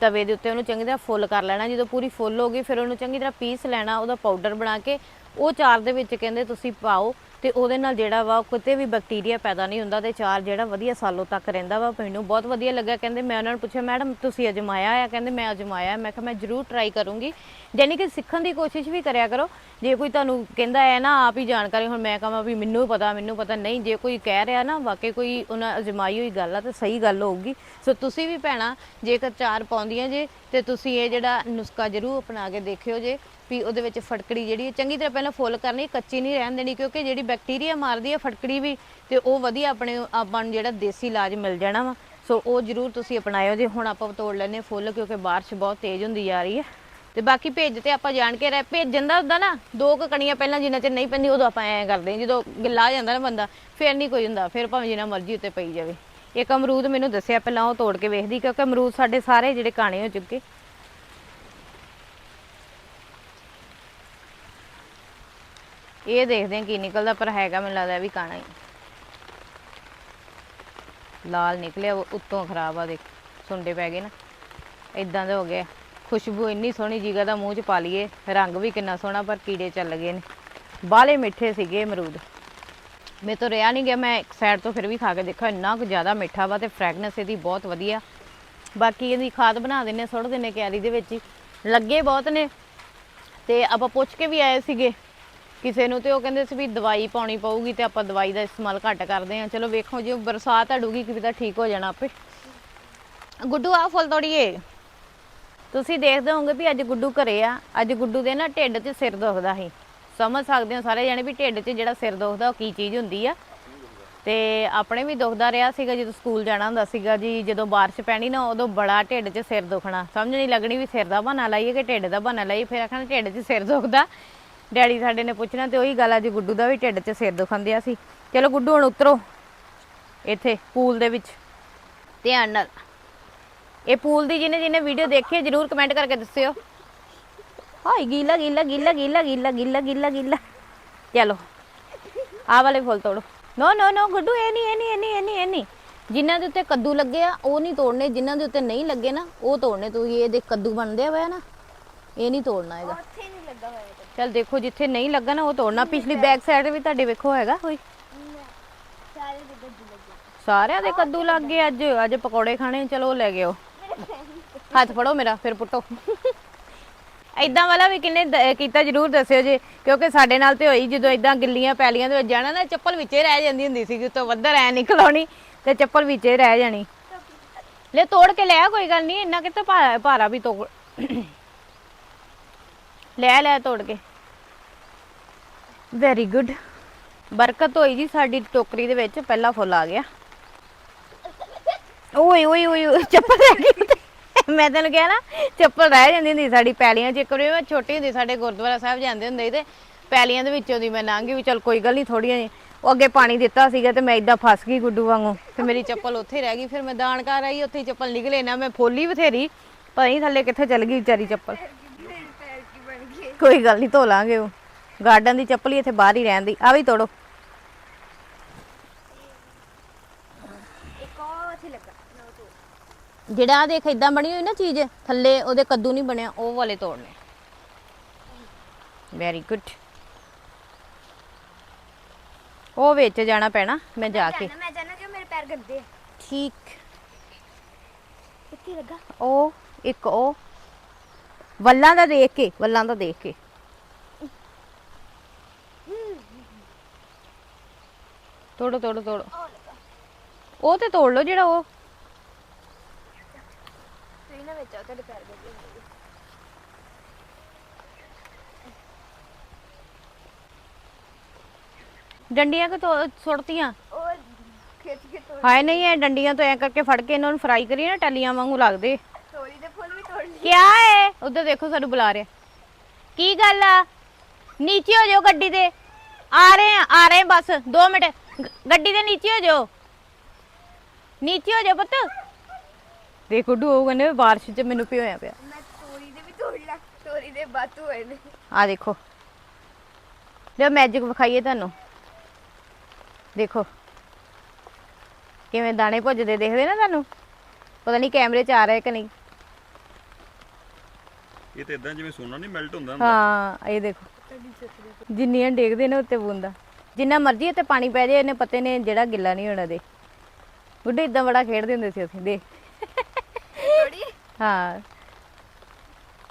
ਤਵੇ ਦੇ ਉੱਤੇ ਉਹਨੂੰ ਚੰਗੀ ਤਰ੍ਹਾਂ ਫੁੱਲ ਕਰ ਲੈਣਾ। ਜਦੋਂ ਪੂਰੀ ਫੁੱਲ ਹੋ ਗਈ, ਫਿਰ ਉਹਨੂੰ ਚੰਗੀ ਤਰ੍ਹਾਂ ਪੀਸ ਲੈਣਾ, ਉਹਦਾ ਪਾਊਡਰ ਬਣਾ ਕੇ, ਉਹ ਚਾਰ ਦੇ ਵਿੱਚ ਕਹਿੰਦੇ ਤੁਸੀਂ ਪਾਓ। ਤੇ ਉਹਦੇ ਨਾਲ ਜਿਹੜਾ ਵਾ ਕਿਤੇ ਵੀ ਬੈਕਟੀਰੀਆ ਪੈਦਾ ਨਹੀਂ ਹੁੰਦਾ ਤੇ ਚਾਰ ਜਿਹੜਾ ਵਧੀਆ ਸਾਲੋਂ ਤੱਕ ਰਹਿੰਦਾ ਵਾ, ਮੈਨੂੰ ਬਹੁਤ ਵਧੀਆ ਲੱਗਾ ਕਹਿੰਦੇ ਮੈਂ ਉਹਨਾਂ ਨੂੰ ਪੁੱਛਿਆ, ਮੈਡਮ, ਤੁਸੀਂ ਅਜਮਾਇਆ ਆ? ਕਹਿੰਦੇ, ਮੈਂ ਅਜਮਾਇਆ ਮੈਂ ਕਿਹਾ, ਮੈਂ ਜ਼ਰੂਰ ਟਰਾਈ ਕਰੂੰਗੀ। ਯਾਨੀ ਕਿ ਸਿੱਖਣ ਦੀ ਕੋਸ਼ਿਸ਼ ਵੀ ਕਰਿਆ ਕਰੋ। ਜੇ ਕੋਈ ਤੁਹਾਨੂੰ ਕਹਿੰਦਾ ਹੈ ਨਾ, ਆਪ ਹੀ ਜਾਣਕਾਰੀ, ਹੁਣ ਮੈਂ ਕਹਾਂ ਵੀ ਮੈਨੂੰ ਪਤਾ ਮੈਨੂੰ ਪਤਾ ਨਹੀਂ, ਜੇ ਕੋਈ ਕਹਿ ਰਿਹਾ ਨਾ, ਵਾਕਈ ਕੋਈ ਉਹਨਾਂ ਅਜਮਾਈ ਹੋਈ ਗੱਲ ਆ, ਤੇ ਸਹੀ ਗੱਲ ਹੋਊਗੀ। ਸੋ ਤੁਸੀਂ ਵੀ ਭੈਣਾ, ਜੇਕਰ ਚਾਰ ਪਾਉਂਦੀਆਂ ਜੇ, ਤੇ ਤੁਸੀਂ ਇਹ ਜਿਹੜਾ ਨੁਸਖਾ ਜ਼ਰੂਰ ਅਪਣਾ ਕੇ ਦੇਖਿਓ ਜੇ। ਵੀ ਉਹਦੇ ਵਿੱਚ ਫਟਕੜੀ ਜਿਹੜੀ ਹੈ, ਚੰਗੀ ਤਰ੍ਹਾਂ ਪਹਿਲਾਂ ਫੁੱਲ ਕਰਨੀ, ਕੱਚੀ ਨਹੀਂ ਰਹਿਣ ਦੇਣੀ, ਕਿਉਂਕਿ ਜਿਹੜੀ ਬੈਕਟੀਰੀਆ ਮਾਰਦੀ ਹੈ ਫਟਕੜੀ ਵੀ, ਤੇ ਉਹ ਵਧੀਆ ਆਪਣੇ ਆਪਾਂ ਨੂੰ ਜਿਹੜਾ ਦੇਸੀ ਇਲਾਜ ਮਿਲ ਜਾਣਾ ਵਾ। ਸੋ ਉਹ ਜ਼ਰੂਰ ਤੁਸੀਂ ਅਪਣਾਇਓ ਜੇ। ਹੁਣ ਆਪਾਂ ਤੋੜ ਲੈਨੇ ਫੁੱਲ, ਕਿਉਂਕਿ ਬਾਰਿਸ਼ ਬਹੁਤ ਤੇਜ਼ ਹੁੰਦੀ ਜਾ ਰਹੀ ਹੈ। ਤੇ ਬਾਕੀ ਭੇਜ ਤੇ ਆਪਾਂ ਜਾਣ ਕੇ ਰਹਿ, ਭੇਜਣ ਦਾ ਹੁੰਦਾ ਨਾ, ਦੋ ਕੁ ਕਣੀਆਂ ਪਹਿਲਾਂ ਜਿੰਨਾ ਚਿਰ ਨਹੀਂ ਪੈਂਦੀ, ਉਦੋਂ ਆਪਾਂ ਐਂ ਕਰਦੇ ਜਦੋਂ ਗਿੱਲਾ ਜਾਂਦਾ ਨਾ ਬੰਦਾ, ਫਿਰ ਨਹੀਂ ਕੋਈ ਹੁੰਦਾ, ਫਿਰ ਭਾਵੇਂ ਜਿੰਨਾ ਮਰਜ਼ੀ ਉੱਤੇ ਪਈ ਜਾਵੇ। ਇੱਕ ਅਮਰੂਦ ਮੈਨੂੰ ਦੱਸਿਆ, ਪਹਿਲਾਂ ਉਹ ਤੋੜ ਕੇ ਵੇਖਦੀ, ਕਿਉਂਕਿ ਅਮਰੂਦ ਸਾਡੇ ਸਾਰੇ ਜਿਹੜੇ ਕਾਣੇ ਹੋ ਚੁੱਕੇ। ਇਹ ਦੇਖਦੇ ਹਾਂ ਕੀ ਨਿਕਲਦਾ, ਪਰ ਹੈਗਾ ਮੈਨੂੰ ਲੱਗਦਾ ਵੀ ਕਾਣਾ ਹੀ। ਲਾਲ ਨਿਕਲਿਆ ਉੱਤੋਂ ਖਰਾਬ ਆ ਦੇਖ, ਸੁੰਡੇ ਪੈ ਗਏ ਨਾ। ਇਦਾਂ ਦੇ ਹੋ ਗਏ ਖੁਸ਼ਬੂ ਇੰਨੀ ਸੋਹਣੀ, ਜੀਗਾ ਦਾ ਮੂੰਹ ਚ ਪਾ ਲਈਏ, ਰੰਗ ਵੀ ਕਿੰਨਾ ਸੋਹਣਾ, ਪਰ ਕੀੜੇ ਚੱਲ ਗਏ ਨੇ। ਬਾਲੇ ਮਿੱਠੇ ਸੀਗੇ ਅਮਰੂਦ। ਮੇਰੇ ਤੋਂ ਰਿਆ ਨਹੀਂ ਗਿਆ, ਮੈਂ ਇੱਕ ਸਾਈਡ ਤੋਂ ਫਿਰ ਵੀ ਖਾ ਕੇ ਦੇਖਿਆ, ਇੰਨਾ ਕੁ ਜ਼ਿਆਦਾ ਮਿੱਠਾ ਵਾ ਤੇ ਫ੍ਰੈਗਨੈਂਸ ਇਹਦੀ ਬਹੁਤ ਵਧੀਆ। ਬਾਕੀ ਇਹਦੀ ਖਾਦ ਬਣਾ ਦਿੰਨੇ ਸੁੱਟ ਦਿੰਨੇ ਕਿਆਰੀ ਦੇ ਵਿੱਚ ਹੀ। ਲੱਗੇ ਬਹੁਤ ਨੇ। ਤੇ ਆਪਾਂ ਪੁੱਛ ਕੇ ਵੀ ਆਏ ਸੀਗੇ। ਕਿਸੇ ਨੂੰ ਤੇ ਉਹ ਕਹਿੰਦੇ ਸੀ ਵੀ ਦਵਾਈ ਪਾਉਣੀ ਪਊਗੀ ਤੇ ਆਪਾਂ ਦਵਾਈ ਦਾ ਇਸਤੇਮਾਲ ਘੱਟ ਕਰਦੇ ਹਾਂ। ਚਲੋ ਵੇਖੋ, ਜੇ ਬਰਸਾਤ ਅੜੂਗੀ ਕਿ ਤਾਂ ਠੀਕ ਹੋ ਜਾਣਾ ਆਪੇ। ਗੁੱਡੂ ਆ ਫੁੱਲ ਤੋੜੀਏ। ਤੁਸੀਂ ਦੇਖਦੇ ਹੋਵੋਗੇ ਵੀ ਅੱਜ ਗੁੱਡੂ ਘਰੇ ਆ। ਅੱਜ ਗੁੱਡੂ ਦੇ ਨਾ ਢਿੱਡ 'ਚ ਸਿਰ ਦੁਖਦਾ ਸੀ। ਸਮਝ ਸਕਦੇ ਹੋ ਸਾਰੇ ਜਾਣੇ ਵੀ ਢਿੱਡ 'ਚ ਜਿਹੜਾ ਸਿਰ ਦੁਖਦਾ, ਉਹ ਕੀ ਚੀਜ਼ ਹੁੰਦੀ ਆ। ਤੇ ਆਪਣੇ ਵੀ ਦੁਖਦਾ ਰਿਹਾ ਸੀਗਾ ਜਦੋਂ ਸਕੂਲ ਜਾਣਾ ਹੁੰਦਾ ਸੀਗਾ ਜੀ। ਜਦੋਂ ਬਾਰਿਸ਼ ਪੈਣੀ ਨਾ, ਉਦੋਂ ਬੜਾ ਢਿੱਡ 'ਚ ਸਿਰ ਦੁਖਣਾ। ਸਮਝ ਨਹੀਂ ਲੱਗਣੀ ਵੀ ਸਿਰ ਦਾ ਬਹਾਨਾ ਲਾਈਏ ਕਿ ਢਿੱਡ ਦਾ ਬਹਾਨਾ ਲਾਈਏ। ਫਿਰ ਆਖਣਾ ਢਿੱਡ 'ਚ ਸਿਰ ਦੁਖਦਾ। ਡੈਡੀ ਸਾਡੇ ਨੇ ਪੁੱਛਣਾ ਤੇ ਉਹੀ ਗੱਲ ਅੱਜ ਗੁੱਡੂ ਦਾ ਵੀ ਢਿੱਡ 'ਚ ਸਿਰ ਦੁਖਾਂਦਿਆ ਸੀ। ਚਲੋ ਗੁੱਡੂ ਹੁਣ ਉਤਰੋ ਇੱਥੇ ਪੂਲ ਦੇ ਵਿੱਚ। ਧਿਆਨ ਨਾਲ। ਇਹ ਪੂਲ ਦੀ ਜਿਹਨੇ ਜਿਹਨੇ ਵੀਡੀਓ ਦੇਖੀ ਹੈ ਜਰੂਰ ਕਮੈਂਟ ਕਰਕੇ ਦੱਸਿਓ। ਹਾਏ ਗੀਲਾ ਗੀਲਾ ਗੀਲਾ ਗੀਲਾ ਗੀਲਾ ਗੀਲਾ ਗੀਲਾ ਗੀਲਾ। ਚਲੋ ਆਹ ਵਾਲੇ ਫੁੱਲ ਤੋੜੋ। ਨੋ ਨੋ ਨੋ ਗੁੱਡੂ ਇਹ ਨਹੀਂ ਇਹ ਨਹੀਂ ਇਹ ਨਹੀਂ ਇਹ ਨਹੀਂ ਇਹ ਨਹੀਂ। ਜਿਨ੍ਹਾਂ ਦੇ ਉੱਤੇ ਕੱਦੂ ਲੱਗੇ ਆ ਉਹ ਨਹੀਂ ਤੋੜਨੇ। ਜਿਨ੍ਹਾਂ ਦੇ ਉੱਤੇ ਨਹੀਂ ਲੱਗੇ ਨਾ ਉਹ ਤੋੜਨੇ। ਤੁਸੀਂ ਇਹ ਦੇ ਕੱਦੂ ਬਣਦੇ ਹੋਇਆ ਨਾ ਇਹ ਨਹੀਂ ਤੋੜਨਾ ਹੈਗਾ। ਉੱਥੇ ਨਹੀਂ ਲੱਗਾ ਹੋਇਆ ਚਲ ਦੇਖੋ ਜਿੱਥੇ ਨਹੀਂ ਲੱਗਾ ਨਾ ਉਹ ਤੋੜਨਾ। ਪਿਛਲੀ ਬੈਕ ਸਾਈਡ ਵੀ ਤੁਹਾਡੇ ਵੇਖੋ ਹੈਗਾ ਕੋਈ? ਸਾਰੇ ਦੇ ਗੱਡੀ ਲੱਗੇ ਸਾਰਿਆਂ ਦੇ ਕੱਦੂ ਲੱਗ ਗਏ ਅੱਜ। ਅੱਜ ਪਕੌੜੇ ਖਾਣੇ, ਚਲੋ ਲੈ ਗਿਓ ਹੱਥ ਫੜੋ ਮੇਰਾ, ਫਿਰ ਪੁੱਟੋ। ਐਦਾਂ ਵਾਲਾ ਵੀ ਕਿੰਨੇ ਕੀਤਾ ਜਰੂਰ ਦੱਸਿਓ ਜੇ, ਕਿਉਂਕਿ ਸਾਡੇ ਨਾਲ ਤੇ ਹੋਈ ਜਦੋਂ ਐਦਾਂ ਗਿੱਲੀਆਂ ਪੈਲੀਆਂ ਦੇ ਵਿੱਚ ਜਾਣਾ ਨਾ, ਚੱਪਲ ਵਿੱਚੇ ਰਹਿ ਜਾਂਦੀ ਹੁੰਦੀ ਸੀ ਉਤੋਂ ਵੱਧਰ ਐ ਨਿਕਲਾਉਣੀ ਤੇ ਚੱਪਲ ਵਿੱਚੇ ਰਹਿ ਜਾਣੀ। ਲੈ ਤੋੜ ਕੇ ਲੈ ਕੋਈ ਗੱਲ ਨਹੀਂ, ਇੰਨਾ ਕਿਤੇ ਭਾਰਾ ਵੀ ਤੋੜ ਲੈ ਲੈ ਤੋੜ ਕੇ। ਵੈਰੀ ਗੁੱਡ ਬਰਕਤ ਹੋਈ ਜੀ ਸਾਡੀ ਟੋਕਰੀ ਦੇ ਵਿੱਚ ਪਹਿਲਾ ਫੁੱਲ ਆ ਗਿਆ। ਓਏ ਓਏ ਓਏ ਓਏ, ਚੱਪਲ ਰਹਿ ਗਈ ਉੱਤੇ। ਮੈਂ ਤੈਨੂੰ ਕਿਹਾ ਨਾ ਚੱਪਲ ਰਹਿ ਜਾਂਦੀ ਹੁੰਦੀ ਸਾਡੀ ਪੈਲੀਆਂ 'ਚ। ਇੱਕ ਵਾਰੀ ਮੈਂ ਛੋਟੀ ਹੁੰਦੀ ਸਾਡੇ ਗੁਰਦੁਆਰਾ ਸਾਹਿਬ ਜਾਂਦੇ ਹੁੰਦੇ ਸੀ ਤੇ ਪੈਲੀਆਂ ਦੇ ਵਿੱਚੋਂ ਦੀ ਮੈਂ ਲੰਘ ਗਈ ਵੀ ਚਲ ਕੋਈ ਗੱਲ ਨਹੀਂ ਥੋੜੀਆਂ ਜਿਹੀਆਂ ਉਹ ਅੱਗੇ ਪਾਣੀ ਦਿੱਤਾ ਸੀਗਾ ਤੇ ਮੈਂ ਇਦਾਂ ਫਸ ਗਈ ਗੁੱਡੂ ਵਾਂਗੂ। ਤੇ ਮੇਰੀ ਚੱਪਲ ਉੱਥੇ ਰਹਿ ਗਈ ਫਿਰ ਮੈਂ ਦਾਣ ਕਰ ਆਈ ਉੱਥੇ ਹੀ ਚੱਪਲ ਨਿਕਲੇ। ਨਾ ਮੈਂ ਫੋਲੀ ਬਥੇਰੀ ਪਤਾ ਨਹੀਂ ਥੱਲੇ ਕਿੱਥੇ ਚਲ ਗਈ ਵਿਚਾਰੀ ਚੱਪਲ। ਕੋਈ ਗੱਲ ਨਹੀਂ ਧੋ ਲਾਂਗੇ ਉਹ। ਗਾਰਡਨ ਦੀ ਚੱਪਲ ਹੀ ਇੱਥੇ ਬਾਹਰ ਹੀ ਰਹਿੰਦੀ ਆ ਵੀ ਤੋੜੋ। ਜਿਹੜਾ ਦੇਖ ਇਦਾਂ ਬਣੀ ਹੋਈ ਨਾ ਚੀਜ਼ ਥੱਲੇ ਉਹਦੇ ਕੱਦੂ ਨਹੀਂ ਬਣਿਆ ਉਹ ਵਾਲੇ ਤੋੜਨੇ। ਵੈਰੀ ਗੁੱਡ ਉਹ ਵਿੱਚ ਜਾਣਾ ਪੈਣਾ ਮੈਂ ਜਾ ਕੇ। ਮੈਂ ਜਾਣਾ ਕਿ ਮੇਰੇ ਪੈਰ ਗੰਦੇ ਆ। ਠੀਕ। ਇੱਥੇ ਲੱਗਾ। ਉਹ ਇੱਕ ਉਹ। ਵੱਲਾਂ ਦਾ ਦੇਖ ਕੇ ਵੱਲਾਂ ਦਾ ਦੇਖ ਕੇ। ਤੋੜੋ ਤੋੜੋ ਤੋੜੋ। ਉਹ ਤੇ ਤੋੜ ਲਓ ਜਿਹੜਾ ਉਹ। ਤੁਸੀਂ ਨਾ ਵਿੱਚ ਪੈਰ ਹੋਣਗੇ ਡੰਡੀਆਂ ਕਿ ਸੁੱਟਤੀਆਂ ਹਾਏ ਨਹੀਂ ਇਹ ਡੰਡੀਆਂ ਤੋਂ ਐ ਕਰਕੇ ਫੜ ਕੇ ਇਹਨਾਂ ਨੂੰ ਫਰਾਈ ਕਰੀਏ ਨਾ ਟੱਲੀਆਂ ਵਾਂਗੂ ਲੱਗਦੇ ਤੋਰੀ ਦੇ ਫੁੱਲ ਵੀ ਤੋੜ ਲਈ ਕਿਆ ਹੈ ਉਧਰ ਦੇਖੋ ਸਾਨੂੰ ਬੁਲਾ ਰਿਹਾ। ਕੀ ਗੱਲ ਆ? ਨੀਚੇ ਹੋ ਜਾਓ ਗੱਡੀ ਦੇ ਆ ਰਹੇ ਆ ਆ ਰਹੇ ਆ ਬਸ 2 ਮਿੰਟ। ਗ- ਗੱਡੀ ਦੇ ਨੀਚੇ ਹੋ ਜਾਓ। ਨੀਚੇ ਹੋ ਜਾਓ ਪੁੱਤ। ਦੇਖ ਉਹ ਕਹਿੰਦੇ ਬਾਰਿਸ਼ 'ਚ ਮੈਨੂੰ ਭਿਓਇਆ ਪਿਆ। ਮੈਂ ਤੋਰੀ ਦੇ ਵੀ ਤੋੜ ਲਾ ਤੋਰੀ ਦੇ ਬਾਤੂ ਹੋਏ ਨੇ। ਆ ਦੇਖੋ। ਜੋ ਮੈਜਿਕ ਵਿਖਾਈਏ ਤੁਹਾਨੂੰ। ਦੇਖੋ। ਕਿਵੇਂ ਦਾਣੇ ਭੁੱਜਦੇ ਦੇਖਦੇ ਨਾ ਤੁਹਾਨੂੰ? ਪਤਾ ਨਹੀਂ ਕੈਮਰੇ 'ਚ ਆ ਰਿਹਾ ਕਿ ਨਹੀਂ। ਇਹ ਤਾਂ ਇਦਾਂ ਜਿਵੇਂ ਸੋਨਾ ਨਹੀਂ ਮੈਲਟ ਹੁੰਦਾ ਹੁੰਦਾ। ਹਾਂ ਇਹ ਦੇਖੋ। ਜਿੰਨੀਆਂ ਡੇਗਦੇ ਨੇ ਉੱਤੇ ਬੂੰਦਾ। ਜਿੰਨਾ ਮਰਜ਼ੀ ਇੱਥੇ ਪਾਣੀ ਪੈ ਜਾਏ ਇਹਨੇ ਪਤੇ ਨੇ ਜਿਹੜਾ ਗਿੱਲਾ ਨਹੀਂ ਹੋਣਾ ਦੇ। ਗੁੱਡੇ ਇਦਾਂ ਬੜਾ ਖੇਡਦੇ ਹੁੰਦੇ ਸੀ ਅਸੀਂ ਦੇ। ਹਾਂ।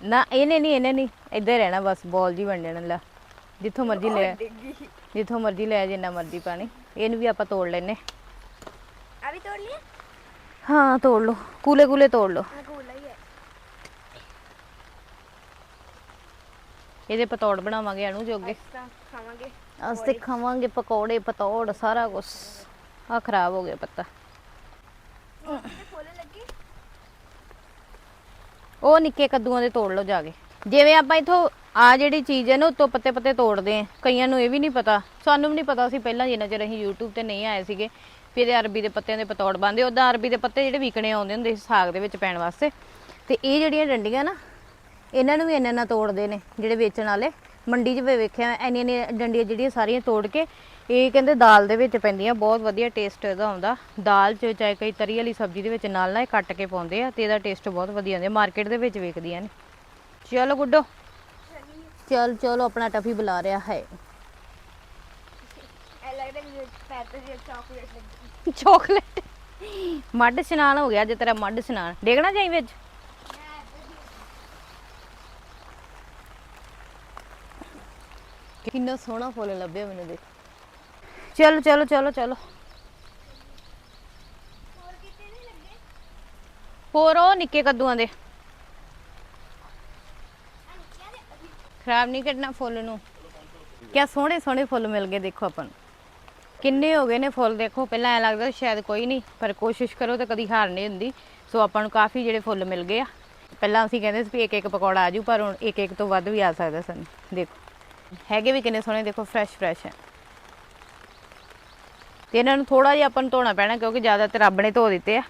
ਨਾ ਇਹਨੇ ਨਹੀਂ ਇਹਨੇ ਨਹੀਂ। ਇੱਧਰ ਰਹਿਣਾ ਬਸ ਬੋਲ ਜੀ ਬਣ ਜਾਣਾ ਲੈ। ਜਿੱਥੋਂ ਮਰਜ਼ੀ ਲੈ ਜਿੱਥੋਂ ਮਰਜ਼ੀ ਲੈ ਜਿੰਨਾ ਮਰਜ਼ੀ ਪਾਣੀ। ਇਹਨੂੰ ਵੀ ਆਪਾਂ ਤੋੜ ਲੈਨੇ ਆ ਵੀ ਤੋੜ ਲਿਆ? ਹਾਂ ਤੋੜ ਲਓ। ਕੂਲੇ ਕੂਲੇ ਤੋੜ ਲਓ ਮੈਂ ਕੋਲਾ ਹੀ ਹੈ ਇਹਦੇ ਪਤੌੜ ਬਣਾਵਾਂਗੇ ਅਣੂ ਜੋਗੇ। ਤਾਂ ਖਾਵਾਂਗੇ ਪਕੌੜੇ। ਪਤੌੜ ਸਾਰਾ ਕੁਝ ਆ ਖਰਾਬ ਹੋ ਗਿਆ ਪੱਤਾ। ਲੱਗੇ? ਉਹ ਨਿੱਕੇ ਕੱਦੂਆਂ ਦੇ ਤੋੜ ਲਓ ਜਾ ਕੇ। ਜਿਵੇਂ ਆਪਾਂ ਇਥੋਂ ਆ ਜਿਹੜੀ ਚੀਜ਼ ਹੈ ਨਾ ਉੱਤੋਂ ਪੱਤੇ ਪੱਤੇ ਤੋੜਦੇ ਆ ਕਈਆਂ ਨੂੰ ਇਹ ਵੀ ਨਹੀਂ ਪਤਾ। ਸਾਨੂੰ ਵੀ ਨਹੀਂ ਪਤਾ ਸੀ ਪਹਿਲਾਂ ਜਿੰਨਾ ਚਿਰ ਅਸੀਂ YouTube ਤੇ ਨਹੀਂ ਆਏ ਸੀਗੇ ਫਿਰ ਇਹ ਅਰਬੀ ਦੇ ਪੱਤਿਆਂ ਦੇ ਪਤੌੜ ਬੰਦੇ ਉਦਾਂ ਅਰਬੀ ਦੇ ਪੱਤੇ ਜਿਹੜੇ ਵਿਕਣੇ ਆਉਂਦੇ ਹੁੰਦੇ ਸੀ ਸਾਗ ਦੇ ਵਿੱਚ ਪੈਣ ਵਾਸਤੇ। ਤੇ ਇਹ ਜਿਹੜੀਆਂ ਡੰਡੀਆਂ ਨਾ ਇਹਨਾਂ ਨੂੰ ਵੀ ਇੰਨਾ ਇੰਨਾ ਤੋੜਦੇ ਨੇ ਜਿਹੜੇ ਵੇਚਣ ਵਾਲੇ। ਮੰਡੀ 'ਚ ਵੀ ਵੇਖਿਆ ਇੰਨੀਆਂ ਇੰਨੀਆਂ ਡੰਡੀਆਂ ਜਿਹੜੀਆਂ ਸਾਰੀਆਂ ਤੋੜ ਕੇ ਇਹ ਕਹਿੰਦੇ ਦਾਲ ਦੇ ਵਿੱਚ ਪੈਂਦੀਆਂ ਬਹੁਤ ਵਧੀਆ ਟੇਸਟ ਇਹਦਾ ਆਉਂਦਾ ਦਾਲ 'ਚ ਚਾਹੇ ਕਈ ਤਰੀ ਵਾਲੀ ਸਬਜ਼ੀ ਦੇ ਵਿੱਚ ਨਾਲ ਨਾਲ ਇਹ ਕੱਟ ਕੇ ਪਾਉਂਦੇ ਆ ਤੇ ਇਹਦਾ ਟੇਸਟ ਬਹੁਤ ਵਧੀਆ ਆਉਂਦਾ ਮਾਰਕੀਟ ਦੇ ਵਿੱਚ ਵਿਕਦੀਆਂ ਨੇ। ਚਲੋ ਗੁੱਡੋ। ਚਲ ਚਲੋ ਆਪਣਾ ਟਫੀ ਬੁਲਾ ਰਿਹਾ ਹੈ। ਚਾਕਲੇਟ ਮੱਡ ਇਸ਼ਨਾਨ ਹੋ ਗਿਆ ਜੇ ਤੇਰਾ ਮੱਡ ਇਸ਼ਨਾਨ ਡੇਗਣਾ ਜਾਈ ਵਿੱਚ। ਕਿੰਨਾ ਸੋਹਣਾ ਫੁੱਲ ਲੱਭਿਆ ਮੈਨੂੰ ਦੇਖ। ਚਲੋ ਚਲੋ ਚਲੋ ਚਲੋ। ਹੋਰ ਕਿਤੇ ਨਹੀਂ ਲੱਗੇ? ਹੋਰ ਉਹ ਨਿੱਕੇ ਕੱਦੂਆਂ ਦੇ। ਖਰਾਬ ਨਹੀਂ ਕਰਨਾ ਫੁੱਲ ਨੂੰ। ਕਿਆ ਸੋਹਣੇ ਸੋਹਣੇ ਫੁੱਲ ਮਿਲ ਗਏ ਦੇਖੋ ਆਪਾਂ ਨੂੰ। ਕਿੰਨੇ ਹੋ ਗਏ ਨੇ ਫੁੱਲ ਦੇਖੋ ਪਹਿਲਾਂ ਐ ਲੱਗਦਾ ਸ਼ਾਇਦ ਕੋਈ ਨਹੀਂ ਪਰ ਕੋਸ਼ਿਸ਼ ਕਰੋ ਤਾਂ ਕਦੀ ਹਾਰ ਨਹੀਂ ਹੁੰਦੀ। ਸੋ ਆਪਾਂ ਨੂੰ ਕਾਫੀ ਜਿਹੜੇ ਫੁੱਲ ਮਿਲ ਗਏ ਆ। ਪਹਿਲਾਂ ਅਸੀਂ ਕਹਿੰਦੇ ਸੀ ਵੀ ਇੱਕ ਇੱਕ ਪਕੌੜਾ ਆਜੂ ਪਰ ਹੁਣ ਇੱਕ ਇੱਕ ਤੋਂ ਵੱਧ ਵੀ ਆ ਸਕਦਾ ਸਾਨੂੰ। ਦੇਖੋ। ਹੈਗੇ ਵੀ ਕਿੰਨੇ ਸੋਹਣੇ, ਦੇਖੋ ਫਰੈਸ਼ ਫਰੈਸ਼ ਹੈ। ਤੇ ਇਹਨਾਂ ਨੂੰ ਥੋੜਾ ਜਿਹਾ ਆਪਾਂ ਨੂੰ ਧੋਣਾ ਪੈਣਾ, ਕਿਉਂਕਿ ਜ਼ਿਆਦਾਤਰ ਰੱਬ ਨੇ ਧੋ ਦਿੱਤੇ ਆ।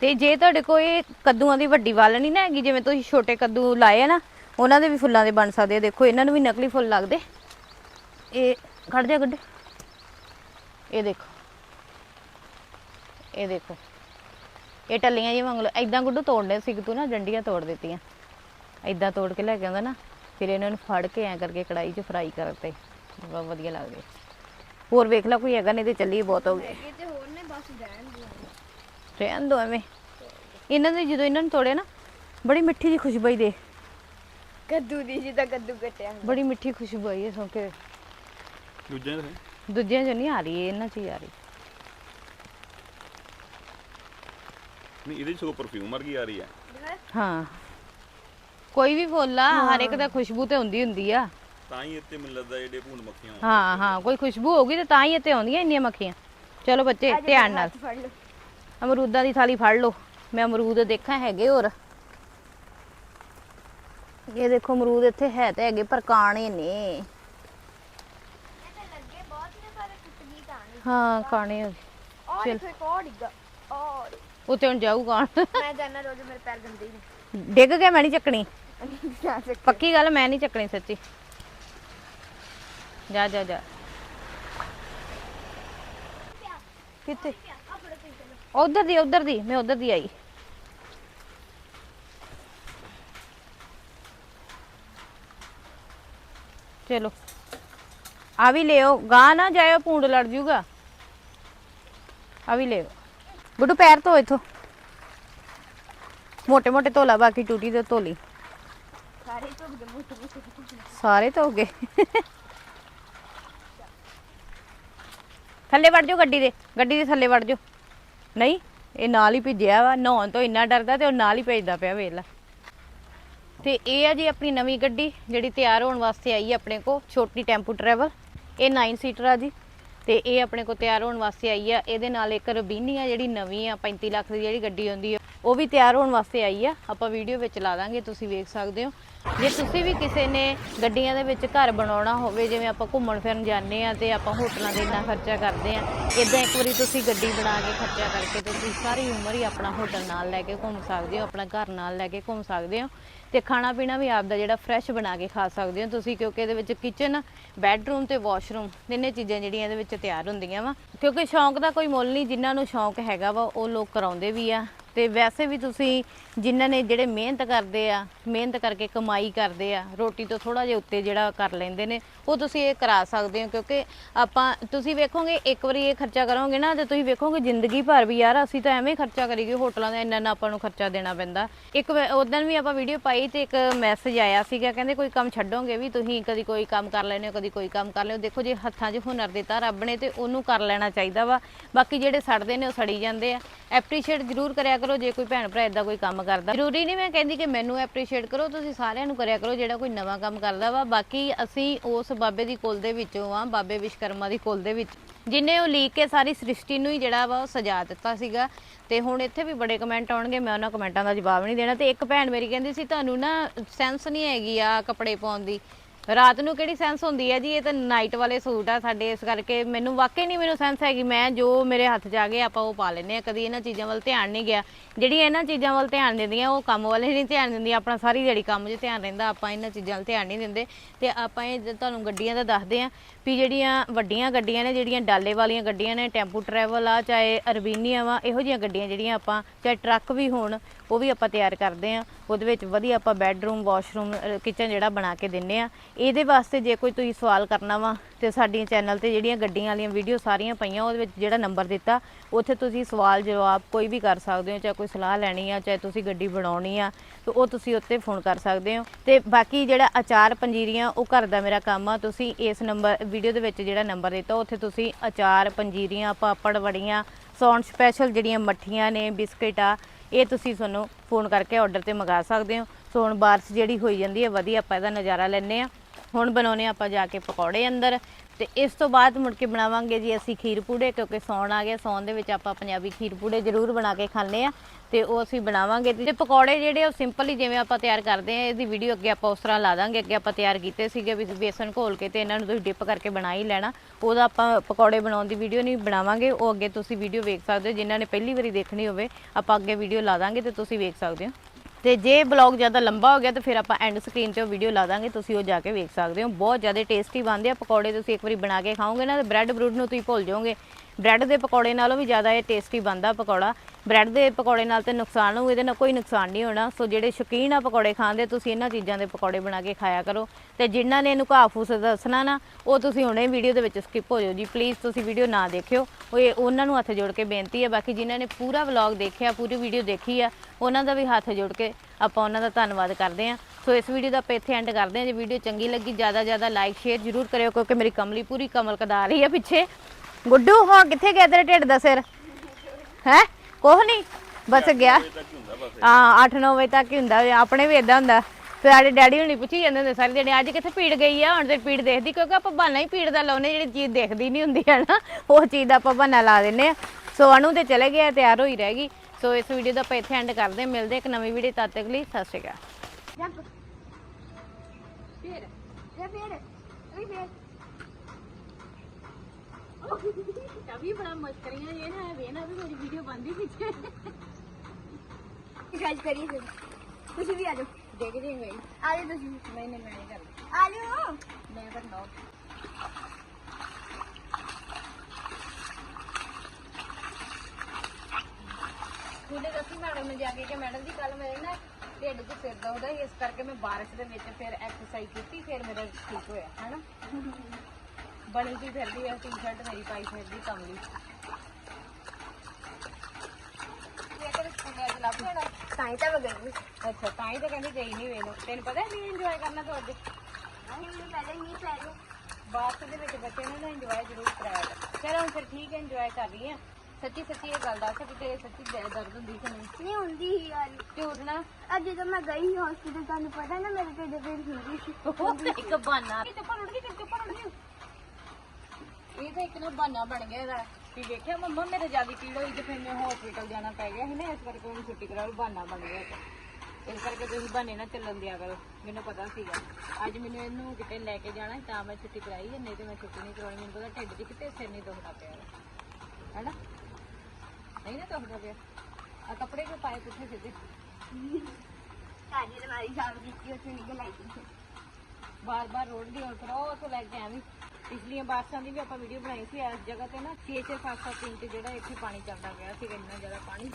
ਤੇ ਜੇ ਤੁਹਾਡੇ ਕੋਲ ਇਹ ਕੱਦੂਆਂ ਦੀ ਵੱਡੀ ਵੱਲ ਨਹੀਂ ਨਾ ਹੈਗੀ, ਜਿਵੇਂ ਤੁਸੀਂ ਛੋਟੇ ਕੱਦੂ ਲਾਏ ਆ ਨਾ, ਉਹਨਾਂ ਦੇ ਵੀ ਫੁੱਲਾਂ ਦੇ ਬਣ ਸਕਦੇ ਆ। ਦੇਖੋ, ਇਹਨਾਂ ਨੂੰ ਵੀ ਨਕਲੀ ਫੁੱਲ ਲੱਗਦੇ। ਇਹ ਖੜ ਜਾ ਗੱਡੇ। ਇਹ ਦੇਖੋ। ਇਹ ਦੇਖੋ। ਇਹ ਟੱਲੀਆਂ ਜਿਹੀਆਂ ਲਓ ਐਦਾਂ ਗੁੱਡੂ ਤੋੜਨੇ ਸੀ ਤੂੰ ਨਾ ਡੰਡੀਆਂ ਤੋੜ ਦਿੱਤੀਆਂ। ਐਦਾਂ ਤੋੜ ਕੇ ਲੈ ਕੇ ਆਉਂਦਾ ਨਾ। ਫਿਰ ਇਹਨਾਂ ਨੂੰ ਫੜ ਕੇ ਐ ਕਰਕੇ ਕੜਾਈ 'ਚ ਫਰਾਈ ਕਰਤੇ ਬਹੁਤ ਵਧੀਆ ਲੱਗਦੇ। ਹੋਰ ਵੇਖ ਲੈ ਕੋਈ ਹੈਗਾ ਨਹੀਂ ਤੇ ਚੱਲੀ ਬਹੁਤ ਹੋ ਗਏ। ਕਿਤੇ ਹੋਰ ਨੇ ਬਸ ਰਹਿਣ ਦਿਓ ਰਹਿਣ ਦੋ ਐਵੇਂ। ਇਹਨਾਂ ਦੇ ਜਦੋਂ ਇਹਨਾਂ ਨੂੰ ਤੋੜਿਆ ਨਾ ਬੜੀ ਮਿੱਠੀ ਜੀ ਖੁਸ਼ਬੂ ਆਈ ਦੇ ਕੱਦੂ ਦੀ ਜਿੱਦਾਂ ਕੱਦੂ ਕੱਟਿਆ ਬੜੀ ਮਿੱਠੀ ਖੁਸ਼ਬੂ ਆਈ ਹੈ ਸੁਣ ਕੇ। ਦੂਜੇ ਦੇ ਦੂਜਿਆਂ 'ਚ ਨਹੀਂ ਆ ਰਹੀ ਇਹ ਇਹਨਾਂ 'ਚ ਹੀ ਆ ਰਹੀ। ਨਹੀਂ ਇਹਦੇ ਚ ਪਰਫਿਊਮ ਵਰਗੀ ਆ ਰਹੀ ਹੈ। ਹਾਂ। ਕੋਈ ਵੀ ਫੁੱਲ ਆ ਹਰ ਇੱਕ ਦਾ ਖੁਸ਼ਬੂ ਤੇ ਹੁੰਦੀ ਹੁੰਦੀ ਆ। ਤਾਂ ਹੀ ਇੱਥੇ ਮੈਨੂੰ ਲੱਗਦਾ ਜਿਹੜੇ ਭੂੰਡ ਮੱਖੀਆਂ ਹੋਣ ਹਾਂ ਹਾਂ ਕੋਈ ਖੁਸ਼ਬੂ ਹੋਗੀ ਤੇ ਤਾਂ ਹੀ ਇੱਥੇ ਆਉਂਦੀਆਂ ਇੰਨੀਆਂ ਮੱਖੀਆਂ। ਚਲੋ ਬੱਚੇ ਧਿਆਨ ਨਾਲ। ਫੜ ਲਓ। ਅਮਰੂਦਾਂ ਦੀ ਥਾਲੀ ਫੜ ਲਓ। ਮੈਂ ਅਮਰੂਦ ਦੇਖਾਂ ਹੈਗੇ ਹੋਰ। ਇਹ ਦੇਖੋ ਅਮਰੂਦ ਇੱਥੇ ਹੈ ਤੇ ਹੈਗੇ ਪਰ ਕਾਣੇ ਨੇ। ਇਹ ਤਾਂ ਲੱਗੇ ਬਹੁਤ ਨੇ ਪਰ ਟੁੱਟ ਗਈ ਕਹਾਣੀ ਹਾਂ ਕਾਣੇ ਹੋ ਗਏ। ਔਰ ਦੇਖੋ ਇੱਕ ਔਰ ਡਿੱਗਾ ਔਰ ਉੱਥੇ ਹੁਣ ਜਾਊ ਕਾਣ? ਮੈਂ ਜਾਣਾ ਰੋਜ਼ ਮੇਰੇ ਪੈਰ ਗੰਦੇ ਹੀ ਨੇ। ਡਿੱਗ ਗਿਆ ਮੈਂ ਨਹੀਂ ਚੱਕਣੀ। ਜਾ ਸਕ ਪੱਕੀ ਗੱਲ ਮੈਂ ਨਹੀਂ ਚੱਕਣੀ ਸੱਚੀ ਜਾ ਜਾ ਜਾ ਕਿੱਥੇ ਆ ਫੜੋ ਤੁਸੀਂ ਚਲੋ ਉਧਰ ਦੀ ਉਧਰ ਦੀ ਮੈਂ ਉਧਰ ਦੀ ਆਈ ਚਲੋ ਆ ਵੀ ਲਿਓ ਗਾ ਨਾ ਜਾਇਓ ਪੂੰਡ ਲੜ ਜੂਗਾ ਆ ਵੀ ਲਿਓ ਗੁੱਡੂ ਪੈਰ ਧੋ ਇਥੋਂ ਮੋਟੇ ਮੋਟੇ ਧੋਲਾ ਬਾਕੀ ਟੂਟੀ ਤੇ ਧੋਲੀ ਸਾਰੇ ਤੋਂ ਗਏ ਮੋਟੇ ਮੋਟੇ ਸਾਰੇ ਧੋ ਗਏ। ਥੱਲੇ ਵੜ ਜਾਓ ਗੱਡੀ ਦੇ ਗੱਡੀ ਦੇ ਥੱਲੇ ਵੜ ਜਾਓ। ਨਹੀਂ, ਇਹ ਨਾਲ ਹੀ ਭੇਜਿਆ ਵਾ, ਨਹਾਉਣ ਤੋਂ ਇੰਨਾ ਡਰਦਾ ਤੇ ਉਹ ਨਾਲ ਹੀ ਭੇਜਦਾ ਪਿਆ ਵੇਲਾ। ਤੇ ਇਹ ਆ ਜੀ ਆਪਣੀ ਨਵੀਂ ਗੱਡੀ, ਜਿਹੜੀ ਤਿਆਰ ਹੋਣ ਵਾਸਤੇ ਆਈ ਹੈ ਆਪਣੇ ਕੋ ਛੋਟੀ ਟੈਂਪੂ ਟਰੈਵਲ ਇਹ 9 ਸੀਟਰ ਆ ਜੀ। ਤੇ ਇਹ ਆਪਣੇ ਕੋ ਤਿਆਰ ਹੋਣ ਵਾਸਤੇ ਆਈ ਆ। ਇਹਦੇ ਨਾਲ ਇੱਕ ਰਬੀਨੀ ਆ, ਜਿਹੜੀ ਨਵੀਂ ਆ 35 ਲੱਖ ਦੀ ਜਿਹੜੀ ਗੱਡੀ ਆਉਂਦੀ ਆ, ਉਹ ਵੀ ਤਿਆਰ ਹੋਣ ਵਾਸਤੇ ਆਈ ਆ। ਆਪਾਂ ਵੀਡੀਓ ਵਿੱਚ ਲਾ ਦਾਂਗੇ, ਤੁਸੀਂ ਵੇਖ ਸਕਦੇ ਹੋ। ਜੇ ਤੁਸੀਂ ਵੀ ਕਿਸੇ ਨੇ ਗੱਡੀਆਂ ਦੇ ਵਿੱਚ ਘਰ ਬਣਾਉਣਾ ਹੋਵੇ, ਜਿਵੇਂ ਆਪਾਂ ਘੁੰਮਣ ਫਿਰਨ ਜਾਂਦੇ ਆ ਤੇ ਆਪਾਂ ਹੋਟਲਾਂ ਦੇ ਇੰਨਾ ਖਰਚਾ ਕਰਦੇ ਆ ਇਦਾਂ ਇੱਕ ਵਾਰੀ ਤੁਸੀਂ ਗੱਡੀ ਬਣਾ ਕੇ ਖਰਚਾ ਕਰਕੇ ਤੇ ਤੁਸੀਂ ਸਾਰੀ ਉਮਰ ਹੀ ਆਪਣਾ ਹੋਟਲ ਨਾਲ ਲੈ ਕੇ ਘੁੰਮ ਸਕਦੇ ਹੋ, ਆਪਣਾ ਘਰ ਨਾਲ ਲੈ ਕੇ ਘੁੰਮ ਸਕਦੇ ਹੋ ਤੇ ਖਾਣਾ ਪੀਣਾ ਵੀ ਆਪਦਾ ਜਿਹੜਾ ਫਰੈਸ਼ ਬਣਾ ਕੇ ਖਾ ਸਕਦੇ ਹੋ ਤੁਸੀਂ, ਕਿਉਂਕਿ ਇਹਦੇ ਵਿੱਚ ਕਿਚਨ ਬੈੱਡਰੂਮ ਤੇ ਵਾਸ਼ਰੂਮ ਤਿੰਨੇ ਚੀਜ਼ਾਂ ਜਿਹੜੀਆਂ ਇਹਦੇ ਵਿੱਚ ਤਿਆਰ ਹੁੰਦੀਆਂ ਵਾ। ਕਿਉਂਕਿ ਸ਼ੌਂਕ ਦਾ ਕੋਈ ਮੁੱਲ ਨਹੀਂ, ਜਿਨ੍ਹਾਂ ਨੂੰ ਸ਼ੌਂਕ ਹੈਗਾ ਵਾ, ਉਹ ਲੋਕ ਕਰਾਉਂਦੇ ਵੀ ਆ। ਤੇ ਵੈਸੇ ਵੀ ਤੁਸੀਂ ਜਿਨ੍ਹਾਂ ਨੇ ਜਿਹੜੇ ਮਿਹਨਤ ਕਰਦੇ ਆ, ਮਿਹਨਤ ਕਰਕੇ ਕਮਾਈ ਕਰਦੇ ਆ, ਰੋਟੀ ਤੋਂ ਥੋੜਾ ਜਿਹਾ ਉੱਤੇ ਜਿਹੜਾ ਕਰ ਲੈਂਦੇ ਨੇ, ਉਹ ਤੁਸੀਂ ਇਹ ਕਰਾ ਸਕਦੇ ਹੋ ਕਿਉਂਕਿ ਆਪਾਂ, ਤੁਸੀਂ ਵੇਖੋਗੇ, ਇੱਕ ਵਾਰੀ ਇਹ ਖਰਚਾ ਕਰੋਗੇ ਨਾ ਤੇ ਤੁਸੀਂ ਵੇਖੋਗੇ ਜ਼ਿੰਦਗੀ ਭਰ ਵੀ ਯਾਰ ਅਸੀਂ ਤਾਂ ਐਵੇਂ ਖਰਚਾ ਕਰੀਏ, ਹੋਟਲਾਂ ਦਾ ਇੰਨਾ ਇੰਨਾ ਆਪਾਂ ਨੂੰ ਖਰਚਾ ਦੇਣਾ ਪੈਂਦਾ। ਇੱਕ ਉਦੋਂ ਵੀ ਆਪਾਂ ਵੀਡੀਓ ਪਾਈ ਤੇ ਇੱਕ ਮੈਸੇਜ ਆਇਆ ਸੀਗਾ, ਕਹਿੰਦੇ ਕੋਈ ਕੰਮ ਛੱਡੋਗੇ ਵੀ ਤੁਸੀਂ ਕਦੀ ਕੋਈ ਕੰਮ ਕਰ ਲੈਣੇ ਹੋ, ਕਦੀ ਕੋਈ ਕੰਮ ਕਰ ਲਿਓ ਦੇਖੋ ਜੇ ਹੱਥਾਂ 'ਚ ਹੁਨਰ ਦਿੱਤਾ ਰੱਬ ਨੇ ਤੇ ਉਹਨੂੰ ਕਰ ਲੈਣਾ ਚਾਹੀਦਾ ਵਾ। ਬਾਕੀ ਜਿਹੜੇ ਸੜਦੇ ਨੇ ਉਹ ਸੜੀ ਜਾਂਦੇ ਆ। ਐਪਰੀਸ਼ੀਏਟ ਜ਼ਰੂਰ ਕਰਿਆ ਕਰੋ। ਜੇ ਕੋਈ ਭੈਣ ਭਰਾ ਇਦਾਂ ਕੋਈ ਕੰਮ ਕਰਦਾ। ਜ਼ਰੂਰੀ ਨਹੀਂ ਮੈਂ ਕਹਿੰਦੀ ਕਿ ਮੈਨੂੰ ਐਪਰੀਸ਼ੀਏਟ ਕਰੋ, ਤੁਸੀਂ ਸਾਰਿਆਂ ਨੂੰ ਕਰਿਆ ਕਰੋ, ਜਿਹੜਾ ਕੋਈ ਨਵਾਂ ਕੰਮ ਕਰਦਾ ਵਾ। ਬਾਕੀ ਅਸੀਂ ਉਸ ਬਾਬੇ ਦੀ ਕੁਲ ਦੇ ਵਿੱਚੋਂ ਆ, ਬਾਬੇ ਵਿਸ਼ਕਰਮਾ ਦੀ ਕੁਲ ਦੇ ਵਿੱਚ। ਜਿਨੇ ਉਹ ਲੀਕ ਕੇ ਸਾਰੀ ਸ੍ਰਿਸ਼ਟੀ ਨੂੰ ਹੀ ਜਿਹੜਾ ਵਾ, ਉਹ ਸਜਾ ਦਿੱਤਾ ਸੀਗਾ। ਤੇ ਹੁਣ ਇੱਥੇ ਵੀ ਬੜੇ ਕਮੈਂਟ ਆਉਣਗੇ, ਮੈਂ ਉਹਨਾਂ ਕਮੈਂਟਾਂ ਦਾ ਜਵਾਬ ਨਹੀਂ ਦੇਣਾ। ਤੇ ਇੱਕ ਭੈਣ ਮੇਰੀ ਕਹਿੰਦੀ ਸੀ, ਤੁਹਾਨੂੰ ਨਾ ਸੈਂਸ ਨਹੀਂ ਹੈਗੀ ਆ ਕੱਪੜੇ ਪਾਉਣ ਦੀ। ਰਾਤ ਨੂੰ ਕਿਹੜੀ ਸੈਂਸ ਹੁੰਦੀ ਹੈ ਜੀ? ਇਹ ਤਾਂ ਨਾਈਟ ਵਾਲੇ ਸੂਟ ਆ ਸਾਡੇ, ਇਸ ਕਰਕੇ ਮੈਨੂੰ ਵਾਕਈ ਨਹੀਂ ਮੈਨੂੰ ਸੈਂਸ ਹੈਗੀ। ਮੈਂ ਜੋ ਮੇਰੇ ਹੱਥ 'ਚ ਆ ਗਏ, ਆਪਾਂ ਉਹ ਪਾ ਲੈਨੇ ਆ ਕਦੀ ਇਹਨਾਂ ਚੀਜ਼ਾਂ ਵੱਲ ਧਿਆਨ ਨਹੀਂ ਗਿਆ। ਜਿਹੜੀਆਂ ਇਹਨਾਂ ਚੀਜ਼ਾਂ ਵੱਲ ਧਿਆਨ ਦਿੰਦੀਆਂ, ਉਹ ਕੰਮ ਵਾਲੇ ਨਹੀਂ ਧਿਆਨ ਦਿੰਦੀਆਂ। ਆਪਣਾ ਸਾਰੀ ਜਿਹੜੀ ਕੰਮ 'ਚ ਧਿਆਨ ਰਹਿੰਦਾ, ਆਪਾਂ ਇਹਨਾਂ ਚੀਜ਼ਾਂ ਵੱਲ ਧਿਆਨ ਨਹੀਂ ਦਿੰਦੇ। ਤੇ ਆਪਾਂ ਇਹ ਤੁਹਾਨੂੰ ਗੱਡੀਆਂ ਦਾ ਦੱਸਦੇ ਆ ਵੀ ਜਿਹੜੀਆਂ ਵੱਡੀਆਂ ਗੱਡੀਆਂ ਨੇ, ਜਿਹੜੀਆਂ ਡਾਲੇ ਵਾਲੀਆਂ ਗੱਡੀਆਂ ਨੇ, ਟੈਂਪੂ ਟਰੈਵਲ ਆ, ਚਾਹੇ ਅਰਬੀਨੀਆ ਵਾ, ਇਹੋ ਜਿਹੀਆਂ ਗੱਡੀਆਂ ਜਿਹੜੀਆਂ ਆਪਾਂ, ਚਾਹੇ ਟਰੱਕ ਵੀ ਹੋਣ, ਉਹ ਵੀ ਆਪਾਂ ਤਿਆਰ ਕਰਦੇ ਆ ਉਹਦੇ ਵਿੱਚ ਵਧੀਆ ਆਪਾਂ ਬੈੱਡਰੂਮ ਵਾਸ਼ਰੂਮ ਕਿਚਨ ਜਿਹੜਾ ਬਣਾ ਕੇ ਦਿੰਨੇ ਆ। ਇਹਦੇ ਵਾਸਤੇ ਜੇ ਕੋਈ ਤੁਸੀਂ ਸਵਾਲ ਕਰਨਾ ਵਾ ਤੇ ਸਾਡੀਆਂ ਚੈਨਲ ਤੇ ਜਿਹੜੀਆਂ ਗੱਡੀਆਂ ਵਾਲੀਆਂ ਵੀਡੀਓ ਸਾਰੀਆਂ ਪਈਆਂ, ਉਹਦੇ ਵਿੱਚ ਜਿਹੜਾ ਨੰਬਰ ਦਿੱਤਾ, ਉੱਥੇ ਤੁਸੀਂ ਸਵਾਲ ਜਵਾਬ ਕੋਈ ਵੀ ਕਰ ਸਕਦੇ ਹੋ, ਚਾਹੇ ਕੋਈ ਸਲਾਹ ਲੈਣੀ ਆ, ਚਾਹੇ ਤੁਸੀਂ ਗੱਡੀ ਬਣਾਉਣੀ ਆ, ਤੇ ਉਹ ਤੁਸੀਂ ਉੱਤੇ ਫੋਨ ਕਰ ਸਕਦੇ ਹੋ। ਤੇ ਬਾਕੀ ਜਿਹੜਾ ਅਚਾਰ ਪੰਜੀਰੀਆਂ, ਉਹ ਘਰ ਦਾ ਮੇਰਾ ਕੰਮ ਆ। ਤੁਸੀਂ ਇਸ ਨੰਬਰ ਵੀਡੀਓ ਦੇ ਵਿੱਚ ਜਿਹੜਾ ਨੰਬਰ ਦਿੱਤਾ, ਉੱਥੇ ਤੁਸੀਂ ਅਚਾਰ ਪੰਜੀਰੀਆਂ, ਪਾਪੜ ਵੜੀਆਂ ਸੌਣ ਸਪੈਸ਼ਲ ਜਿਹੜੀਆਂ ਮੱਠੀਆਂ ਨੇ, ਬਿਸਕਿਟ ਆ ਇਹ ਤੁਸੀਂ ਸਾਨੂੰ ਫੋਨ ਕਰਕੇ ਆਰਡਰ ਤੇ ਮੰਗਾ ਸਕਦੇ ਹੋ। ਸੋ ਹੁਣ ਬਾਰਿਸ਼ ਜਿਹੜੀ ਹੋਈ ਜਾਂਦੀ ਹੈ, ਵਧੀਆ ਆਪਾਂ ਇਹਦਾ ਨਜ਼ਾਰਾ ਲੈਂਦੇ ਆ ਹੁਣ ਬਣਾਉਨੇ ਆਪਾਂ ਜਾ ਕੇ ਪਕੌੜੇ ਅੰਦਰ। ਤੇ ਇਸ ਤੋਂ ਬਾਅਦ ਮੁੜ ਕੇ ਬਣਾਵਾਂਗੇ ਜੀ ਅਸੀਂ ਖੀਰ ਪੂੜੇ, ਕਿਉਂਕਿ ਸੌਣ ਆ ਗਿਆ, ਸੌਣ ਦੇ ਵਿੱਚ ਆਪਾਂ ਪੰਜਾਬੀ ਖੀਰ ਪੂੜੇ ਜ਼ਰੂਰ ਬਣਾ ਕੇ ਖਾਂਦੇ ਆ ਤੇ ਉਹ ਅਸੀਂ ਬਣਾਵਾਂਗੇ ਤੇ ਪਕੌੜੇ ਜਿਹੜੇ ਉਹ ਸਿੰਪਲ ਹੀ ਜਿਵੇਂ ਆਪਾਂ ਤਿਆਰ ਕਰਦੇ ਆ, ਇਹਦੀ ਵੀਡੀਓ ਅੱਗੇ ਆਪਾਂ ਉਸ ਤਰ੍ਹਾਂ ਲਾ ਦਾਂਗੇ। ਅੱਗੇ ਆਪਾਂ ਤਿਆਰ ਕੀਤੇ ਸੀਗੇ ਵੀ ਬੇਸਨ ਘੋਲ ਕੇ ਤੇ ਇਹਨਾਂ ਨੂੰ ਤੁਸੀਂ ਡਿਪ ਕਰਕੇ ਬਣਾ ਹੀ ਲੈਣਾ। ਉਹਦਾ ਆਪਾਂ ਪਕੌੜੇ ਬਣਾਉਣ ਦੀ ਵੀਡੀਓ ਨਹੀਂ ਬਣਾਵਾਂਗੇ, ਉਹ ਅੱਗੇ ਤੁਸੀਂ ਵੀਡੀਓ ਵੇਖ ਸਕਦੇ ਹੋ। ਜਿਨ੍ਹਾਂ ਨੇ ਪਹਿਲੀ ਵਾਰੀ ਦੇਖਣੀ ਹੋਵੇ, ਆਪਾਂ ਅੱਗੇ ਵੀਡੀਓ ਲਾ ਦਾਂਗੇ ਤੇ ਤੁਸੀਂ ਵੇਖ ਸਕਦੇ ਹੋ। ਤੇ ਜੇ ਬਲੌਗ ਜ਼ਿਆਦਾ ਲੰਬਾ ਹੋ ਗਿਆ ਤਾਂ ਫਿਰ ਆਪਾਂ ਐਂਡ ਸਕਰੀਨ ਤੇ ਉਹ ਵੀਡੀਓ ਲਾ ਦਾਂਗੇ, ਤੁਸੀਂ ਉਹ ਜਾ ਕੇ ਵੇਖ ਸਕਦੇ ਹੋ। ਬਹੁਤ ਜ਼ਿਆਦਾ ਟੇਸਟੀ ਬਣਦੇ ਆ ਪਕੌੜੇ, ਤੁਸੀਂ ਇੱਕ ਵਾਰੀ ਬਣਾ ਕੇ ਖਾਓਗੇ ਨਾ, ਤੇ ਬ੍ਰੈਡ ਬਰੂਡ ਨੂੰ ਤੁਸੀਂ ਭੁੱਲ ਜਾਓਗੇ। ਬ੍ਰੈਡ ਦੇ ਪਕੌੜੇ ਨਾਲੋਂ ਵੀ ਜ਼ਿਆਦਾ ਇਹ ਟੇਸਟੀ ਬਣਦਾ ਪਕੌੜਾ। ਬ੍ਰੈਡ ਦੇ ਪਕੌੜੇ ਨਾਲ ਤੇ ਨੁਕਸਾਨ ਹੋਊ ਇਹਦੇ ਨਾਲ ਕੋਈ ਨੁਕਸਾਨ ਨਹੀਂ ਹੋਣਾ। ਸੋ ਜਿਹੜੇ ਸ਼ੌਕੀਨ ਆ ਪਕੌੜੇ ਖਾਣ ਦੇ, ਤੁਸੀਂ ਇਹਨਾਂ ਚੀਜ਼ਾਂ ਦੇ ਪਕੌੜੇ ਬਣਾ ਕੇ ਖਾਇਆ ਕਰੋ। ਤੇ ਜਿਨ੍ਹਾਂ ਨੇ ਇਹਨੂੰ ਘਾਫੂਸ ਦੱਸਣਾ ਨਾ, ਉਹ ਤੁਸੀਂ ਹੁਣੇ ਵੀਡੀਓ ਦੇ ਵਿੱਚ ਸਕਿਪ ਹੋ ਜਾਓ ਜੀ। ਪਲੀਜ਼ ਤੁਸੀਂ ਵੀਡੀਓ ਨਾ ਦੇਖਿਓ। ਉਹ ਇਹ ਉਹਨਾਂ ਨੂੰ ਹੱਥ ਜੋੜ ਕੇ ਬੇਨਤੀ ਹੈ। ਬਾਕੀ ਜਿਨ੍ਹਾਂ ਨੇ ਪੂਰਾ ਵਲੌਗ ਦੇਖਿਆ, ਪੂਰੀ ਵੀਡੀਓ ਦੇਖੀ ਆ, ਉਹਨਾਂ ਦਾ ਵੀ ਹੱਥ ਜੋੜ ਕੇ ਆਪਾਂ ਉਹਨਾਂ ਦਾ ਧੰਨਵਾਦ ਕਰਦੇ ਹਾਂ। ਸੋ ਇਸ ਵੀਡੀਓ ਦਾ ਆਪਾਂ ਇੱਥੇ ਐਂਡ ਕਰਦੇ ਹਾਂ। ਜੇ ਵੀਡੀਓ ਚੰਗੀ ਲੱਗੀ, ਜ਼ਿਆਦਾ ਜ਼ਿਆਦਾ ਲਾਈਕ ਸ਼ੇਅਰ ਜ਼ਰੂਰ ਕਰਿਓ, ਕਿਉਂਕਿ ਮੇਰੀ ਕਮਲੀ ਪੂਰੀ ਕਮਲ ਕਦਾ ਰਹੀ ਹੈ ਪਿੱਛੇ। ਗੁੱਡੂ ਹਾਂ ਕਿੱਥੇ ਗਿਆ ਤੇਰੇ ਢਿੱਡ ਦਾ ਸਿਰ? ਹੈ? ਕੋਹ ਨਹੀਂ ਬਸ ਗਿਆ। ਹਾਂ 8-9 ਵਜੇ ਤੱਕ ਹੀ ਹੁੰਦਾ ਆਪਣੇ ਵੀ ਇਦਾਂ ਹੁੰਦਾ। ਫਿਰ ਸਾਡੇ ਡੈਡੀ ਹੁਣੀ ਪੁੱਛੀ ਜਾਂਦੇ ਹੁੰਦੇ ਸਾਰੇ ਜਿਹੜੇ ਅੱਜ ਕਿੱਥੇ ਪੀੜ ਗਈ ਆ? ਹੁਣ ਤੇ ਪੀੜ ਦੇਖਦੀ ਕਿਉਂਕਿ ਆਪਾਂ ਬਹਾਨਾ ਹੀ ਪੀੜ ਦਾ ਲਾਉਨੇ ਜਿਹੜੀ ਚੀਜ਼ ਦੇਖਦੀ ਨਹੀਂ ਹੁੰਦੀ ਹੈ ਨਾ? ਉਹ ਚੀਜ਼ ਦਾ ਆਪਾਂ ਬਹਾਨਾ ਲਾ ਦਿੰਨੇ ਆ। ਸੋ ਅਨੂ ਤੇ ਚਲੇ ਗਿਆ ਤਿਆਰ ਹੋਈ ਰਹਿ ਗਈ। ਸੋ ਇਸ ਵੀਡੀਓ ਦਾ ਆਪਾਂ ਇੱਥੇ ਐਂਡ ਕਰਦੇ ਹਾਂ। ਮਿਲਦੇ ਹਾਂ ਇੱਕ ਨਵੀਂ ਵੀਡੀਓ ਤਦ ਤੱਕ ਲਈ ਸਤਿ ਸ਼੍ਰੀ ਅਕਾਲ ਜੰਪ ਫੇਰ ਫੇਰ ਫੇਰ ਅਰੇ ਫੇਰ ਕਰੀਏ ਫਿਰ। ਤੁਸੀਂ ਵੀ ਆ ਜਾਓ। ਆ ਜਾਓ ਤੁਸੀਂ। ਆ ਜਾਓ। ਉਹਨੇ ਦੱਸੀ ਮੈਡਮ ਨੇ ਜਾ ਕੇ ਕਿ ਮੈਡਮ ਜੀ ਕੱਲ ਮੇਰੇ ਨਾ ਢਿੱਡ 'ਚ ਸਿਰ ਦੁਖਦਾ ਸੀ ਇਸ ਕਰਕੇ ਮੈਂ ਬਾਰਿਸ਼ ਦੇ ਵਿੱਚ ਫਿਰ ਐਕਸਰਸਾਈਜ਼ ਕੀਤੀ ਫਿਰ ਮੇਰਾ ਠੀਕ ਹੋਇਆ ਹੈਨਾ? ਬਣੀ ਕੀ ਫਿਰਦੀ ਆ ਟੀ-ਸ਼ਰਟ ਮੇਰੀ ਪਾਈ ਫਿਰਦੀ ਕਮਲੀ ਤਾਂ ਹੀ ਤਾਂ ਅੱਛਾ ਤਾਂ ਹੀ ਤਾਂ ਕਹਿੰਦੀ ਗਈ ਨਹੀਂ ਵੇਲੋ ਤੈਨੂੰ ਪਤਾ ਨਹੀਂ ਇੰਜੋਏ ਕਰਨਾ ਤੂੰ ਅੱਜ? ਨਹੀਂ ਪਹਿਲੇ ਹੀ ਬਾਅਦ ਦੇ ਵਿੱਚ ਬੱਚੇ ਨੂੰ ਨਾ ਇੰਜੋਏ ਜ਼ਰੂਰ ਕਰਾਇਆ ਕਰ। ਚਲੋ ਹੁਣ ਫਿਰ ਠੀਕ ਹੈ ਇੰਜੋਏ ਕਰ ਰਹੀ ਆ। ਸੱਚੀ ਸੱਚੀ ਇਹ ਗੱਲ ਦੱਸ ਕਿ ਤੇਰੇ ਸੱਚੀ ਦ- ਦਰਦ ਹੁੰਦੀ ਕਿ ਨਹੀਂ? ਨਹੀਂ ਹੁੰਦੀ ਹੀ ਯਾਰ ਝੂਠ ਨਾ। ਅੱਜ ਜਦੋਂ ਮੈਂ ਗਈ ਹਸਪੀਟਲ ਤੁਹਾਨੂੰ ਪਤਾ ਨਾ ਮੇਰੇ ਢਿੱਡ ਪੀੜ ਹੁੰਦੀ ਸੀ। ਇੱਕ ਬਹਾਨਾ। ਤੇ ਚੱਪਲ ਉੱਡ ਗਈ ਤੇ ਉੱਡ ਗਈ ਇਹ ਤਾਂ ਇੱਕ ਨਾ ਬਹਾਨਾ ਬਣ ਗਿਆ ਇਹਦਾ। ਵੀ ਵੇਖਿਆ ਮੰਮਾ ਮੇਰੇ ਜ਼ਿਆਦਾ ਪੀੜ ਹੋਈ ਤੇ ਫਿਰ ਮੈਂ ਹਸਪੀਟਲ ਜਾਣਾ ਪੈ ਗਿਆ ਸੀ ਨਾ ਇਸ ਕਰਕੇ ਉਹਨੂੰ ਛੁੱਟੀ ਕਰਾ ਲਓ ਬਹਾਨਾ ਬਣ ਗਿਆ ਤਾਂ। ਇਸ ਕਰਕੇ ਤੁਸੀਂ ਬਹਾਨੇ ਨਾ ਚੱਲਣ ਦਿਆ ਕਰੋ ਮੈਨੂੰ ਪਤਾ ਸੀਗਾ। ਅੱਜ ਮੈਨੂੰ ਇਹਨੂੰ ਕਿਤੇ ਲੈ ਕੇ ਜਾਣਾ ਸੀ ਤਾਂ ਮੈਂ ਛੁੱਟੀ ਕਰਾਈ ਹੈ ਨਹੀਂ ਤੇ ਮੈਂ ਛੁੱਟੀ ਨਹੀਂ ਕਰਾਉਣੀ ਮੈਨੂੰ ਪਤਾ ਢਿੱਡ 'ਚ ਕਿਤੇ ਸਿਰ ਨਹੀਂ ਦੁਖਦਾ ਪਿਆ ਹੈਨਾ? ਨਹੀਂ ਨਾ ਦੁਖਦਾ ਪਿਆ। ਆ ਕੱਪੜੇ ਕਿਉਂ ਪਾਏ ਪੁੱਠੇ ਸਿੱਧੇ? ਕਾਜੀ ਅਲਮਾਰੀ ਸਾਫ਼ ਕੀਤੀ ਉੱਥੇ ਨਿਕਲ ਆਈ ਸੀ। ਬਾਰ-ਬਾਰ ਰੋਡ ਦੀ ਫਿਰ ਉਹ ਤੋਂ ਲੈ ਕੇ ਆਵੀਂ। ਪਿਛਲੀਆਂ ਬਾਰਿਸ਼ਾਂ ਦੀ ਵੀ ਆਪਾਂ ਵੀਡੀਓ ਬਣਾਈ ਸੀ, ਇਸ ਜਗ੍ਹਾ ਤੇ ਨਾ 6-6 7-7 ਇੰਚ ਜਿਹੜਾ ਇੱਥੇ ਪਾਣੀ ਚੱਲਦਾ ਪਿਆ ਸੀ ਇੰਨਾ ਜ਼ਿਆਦਾ ਪਾਣੀ।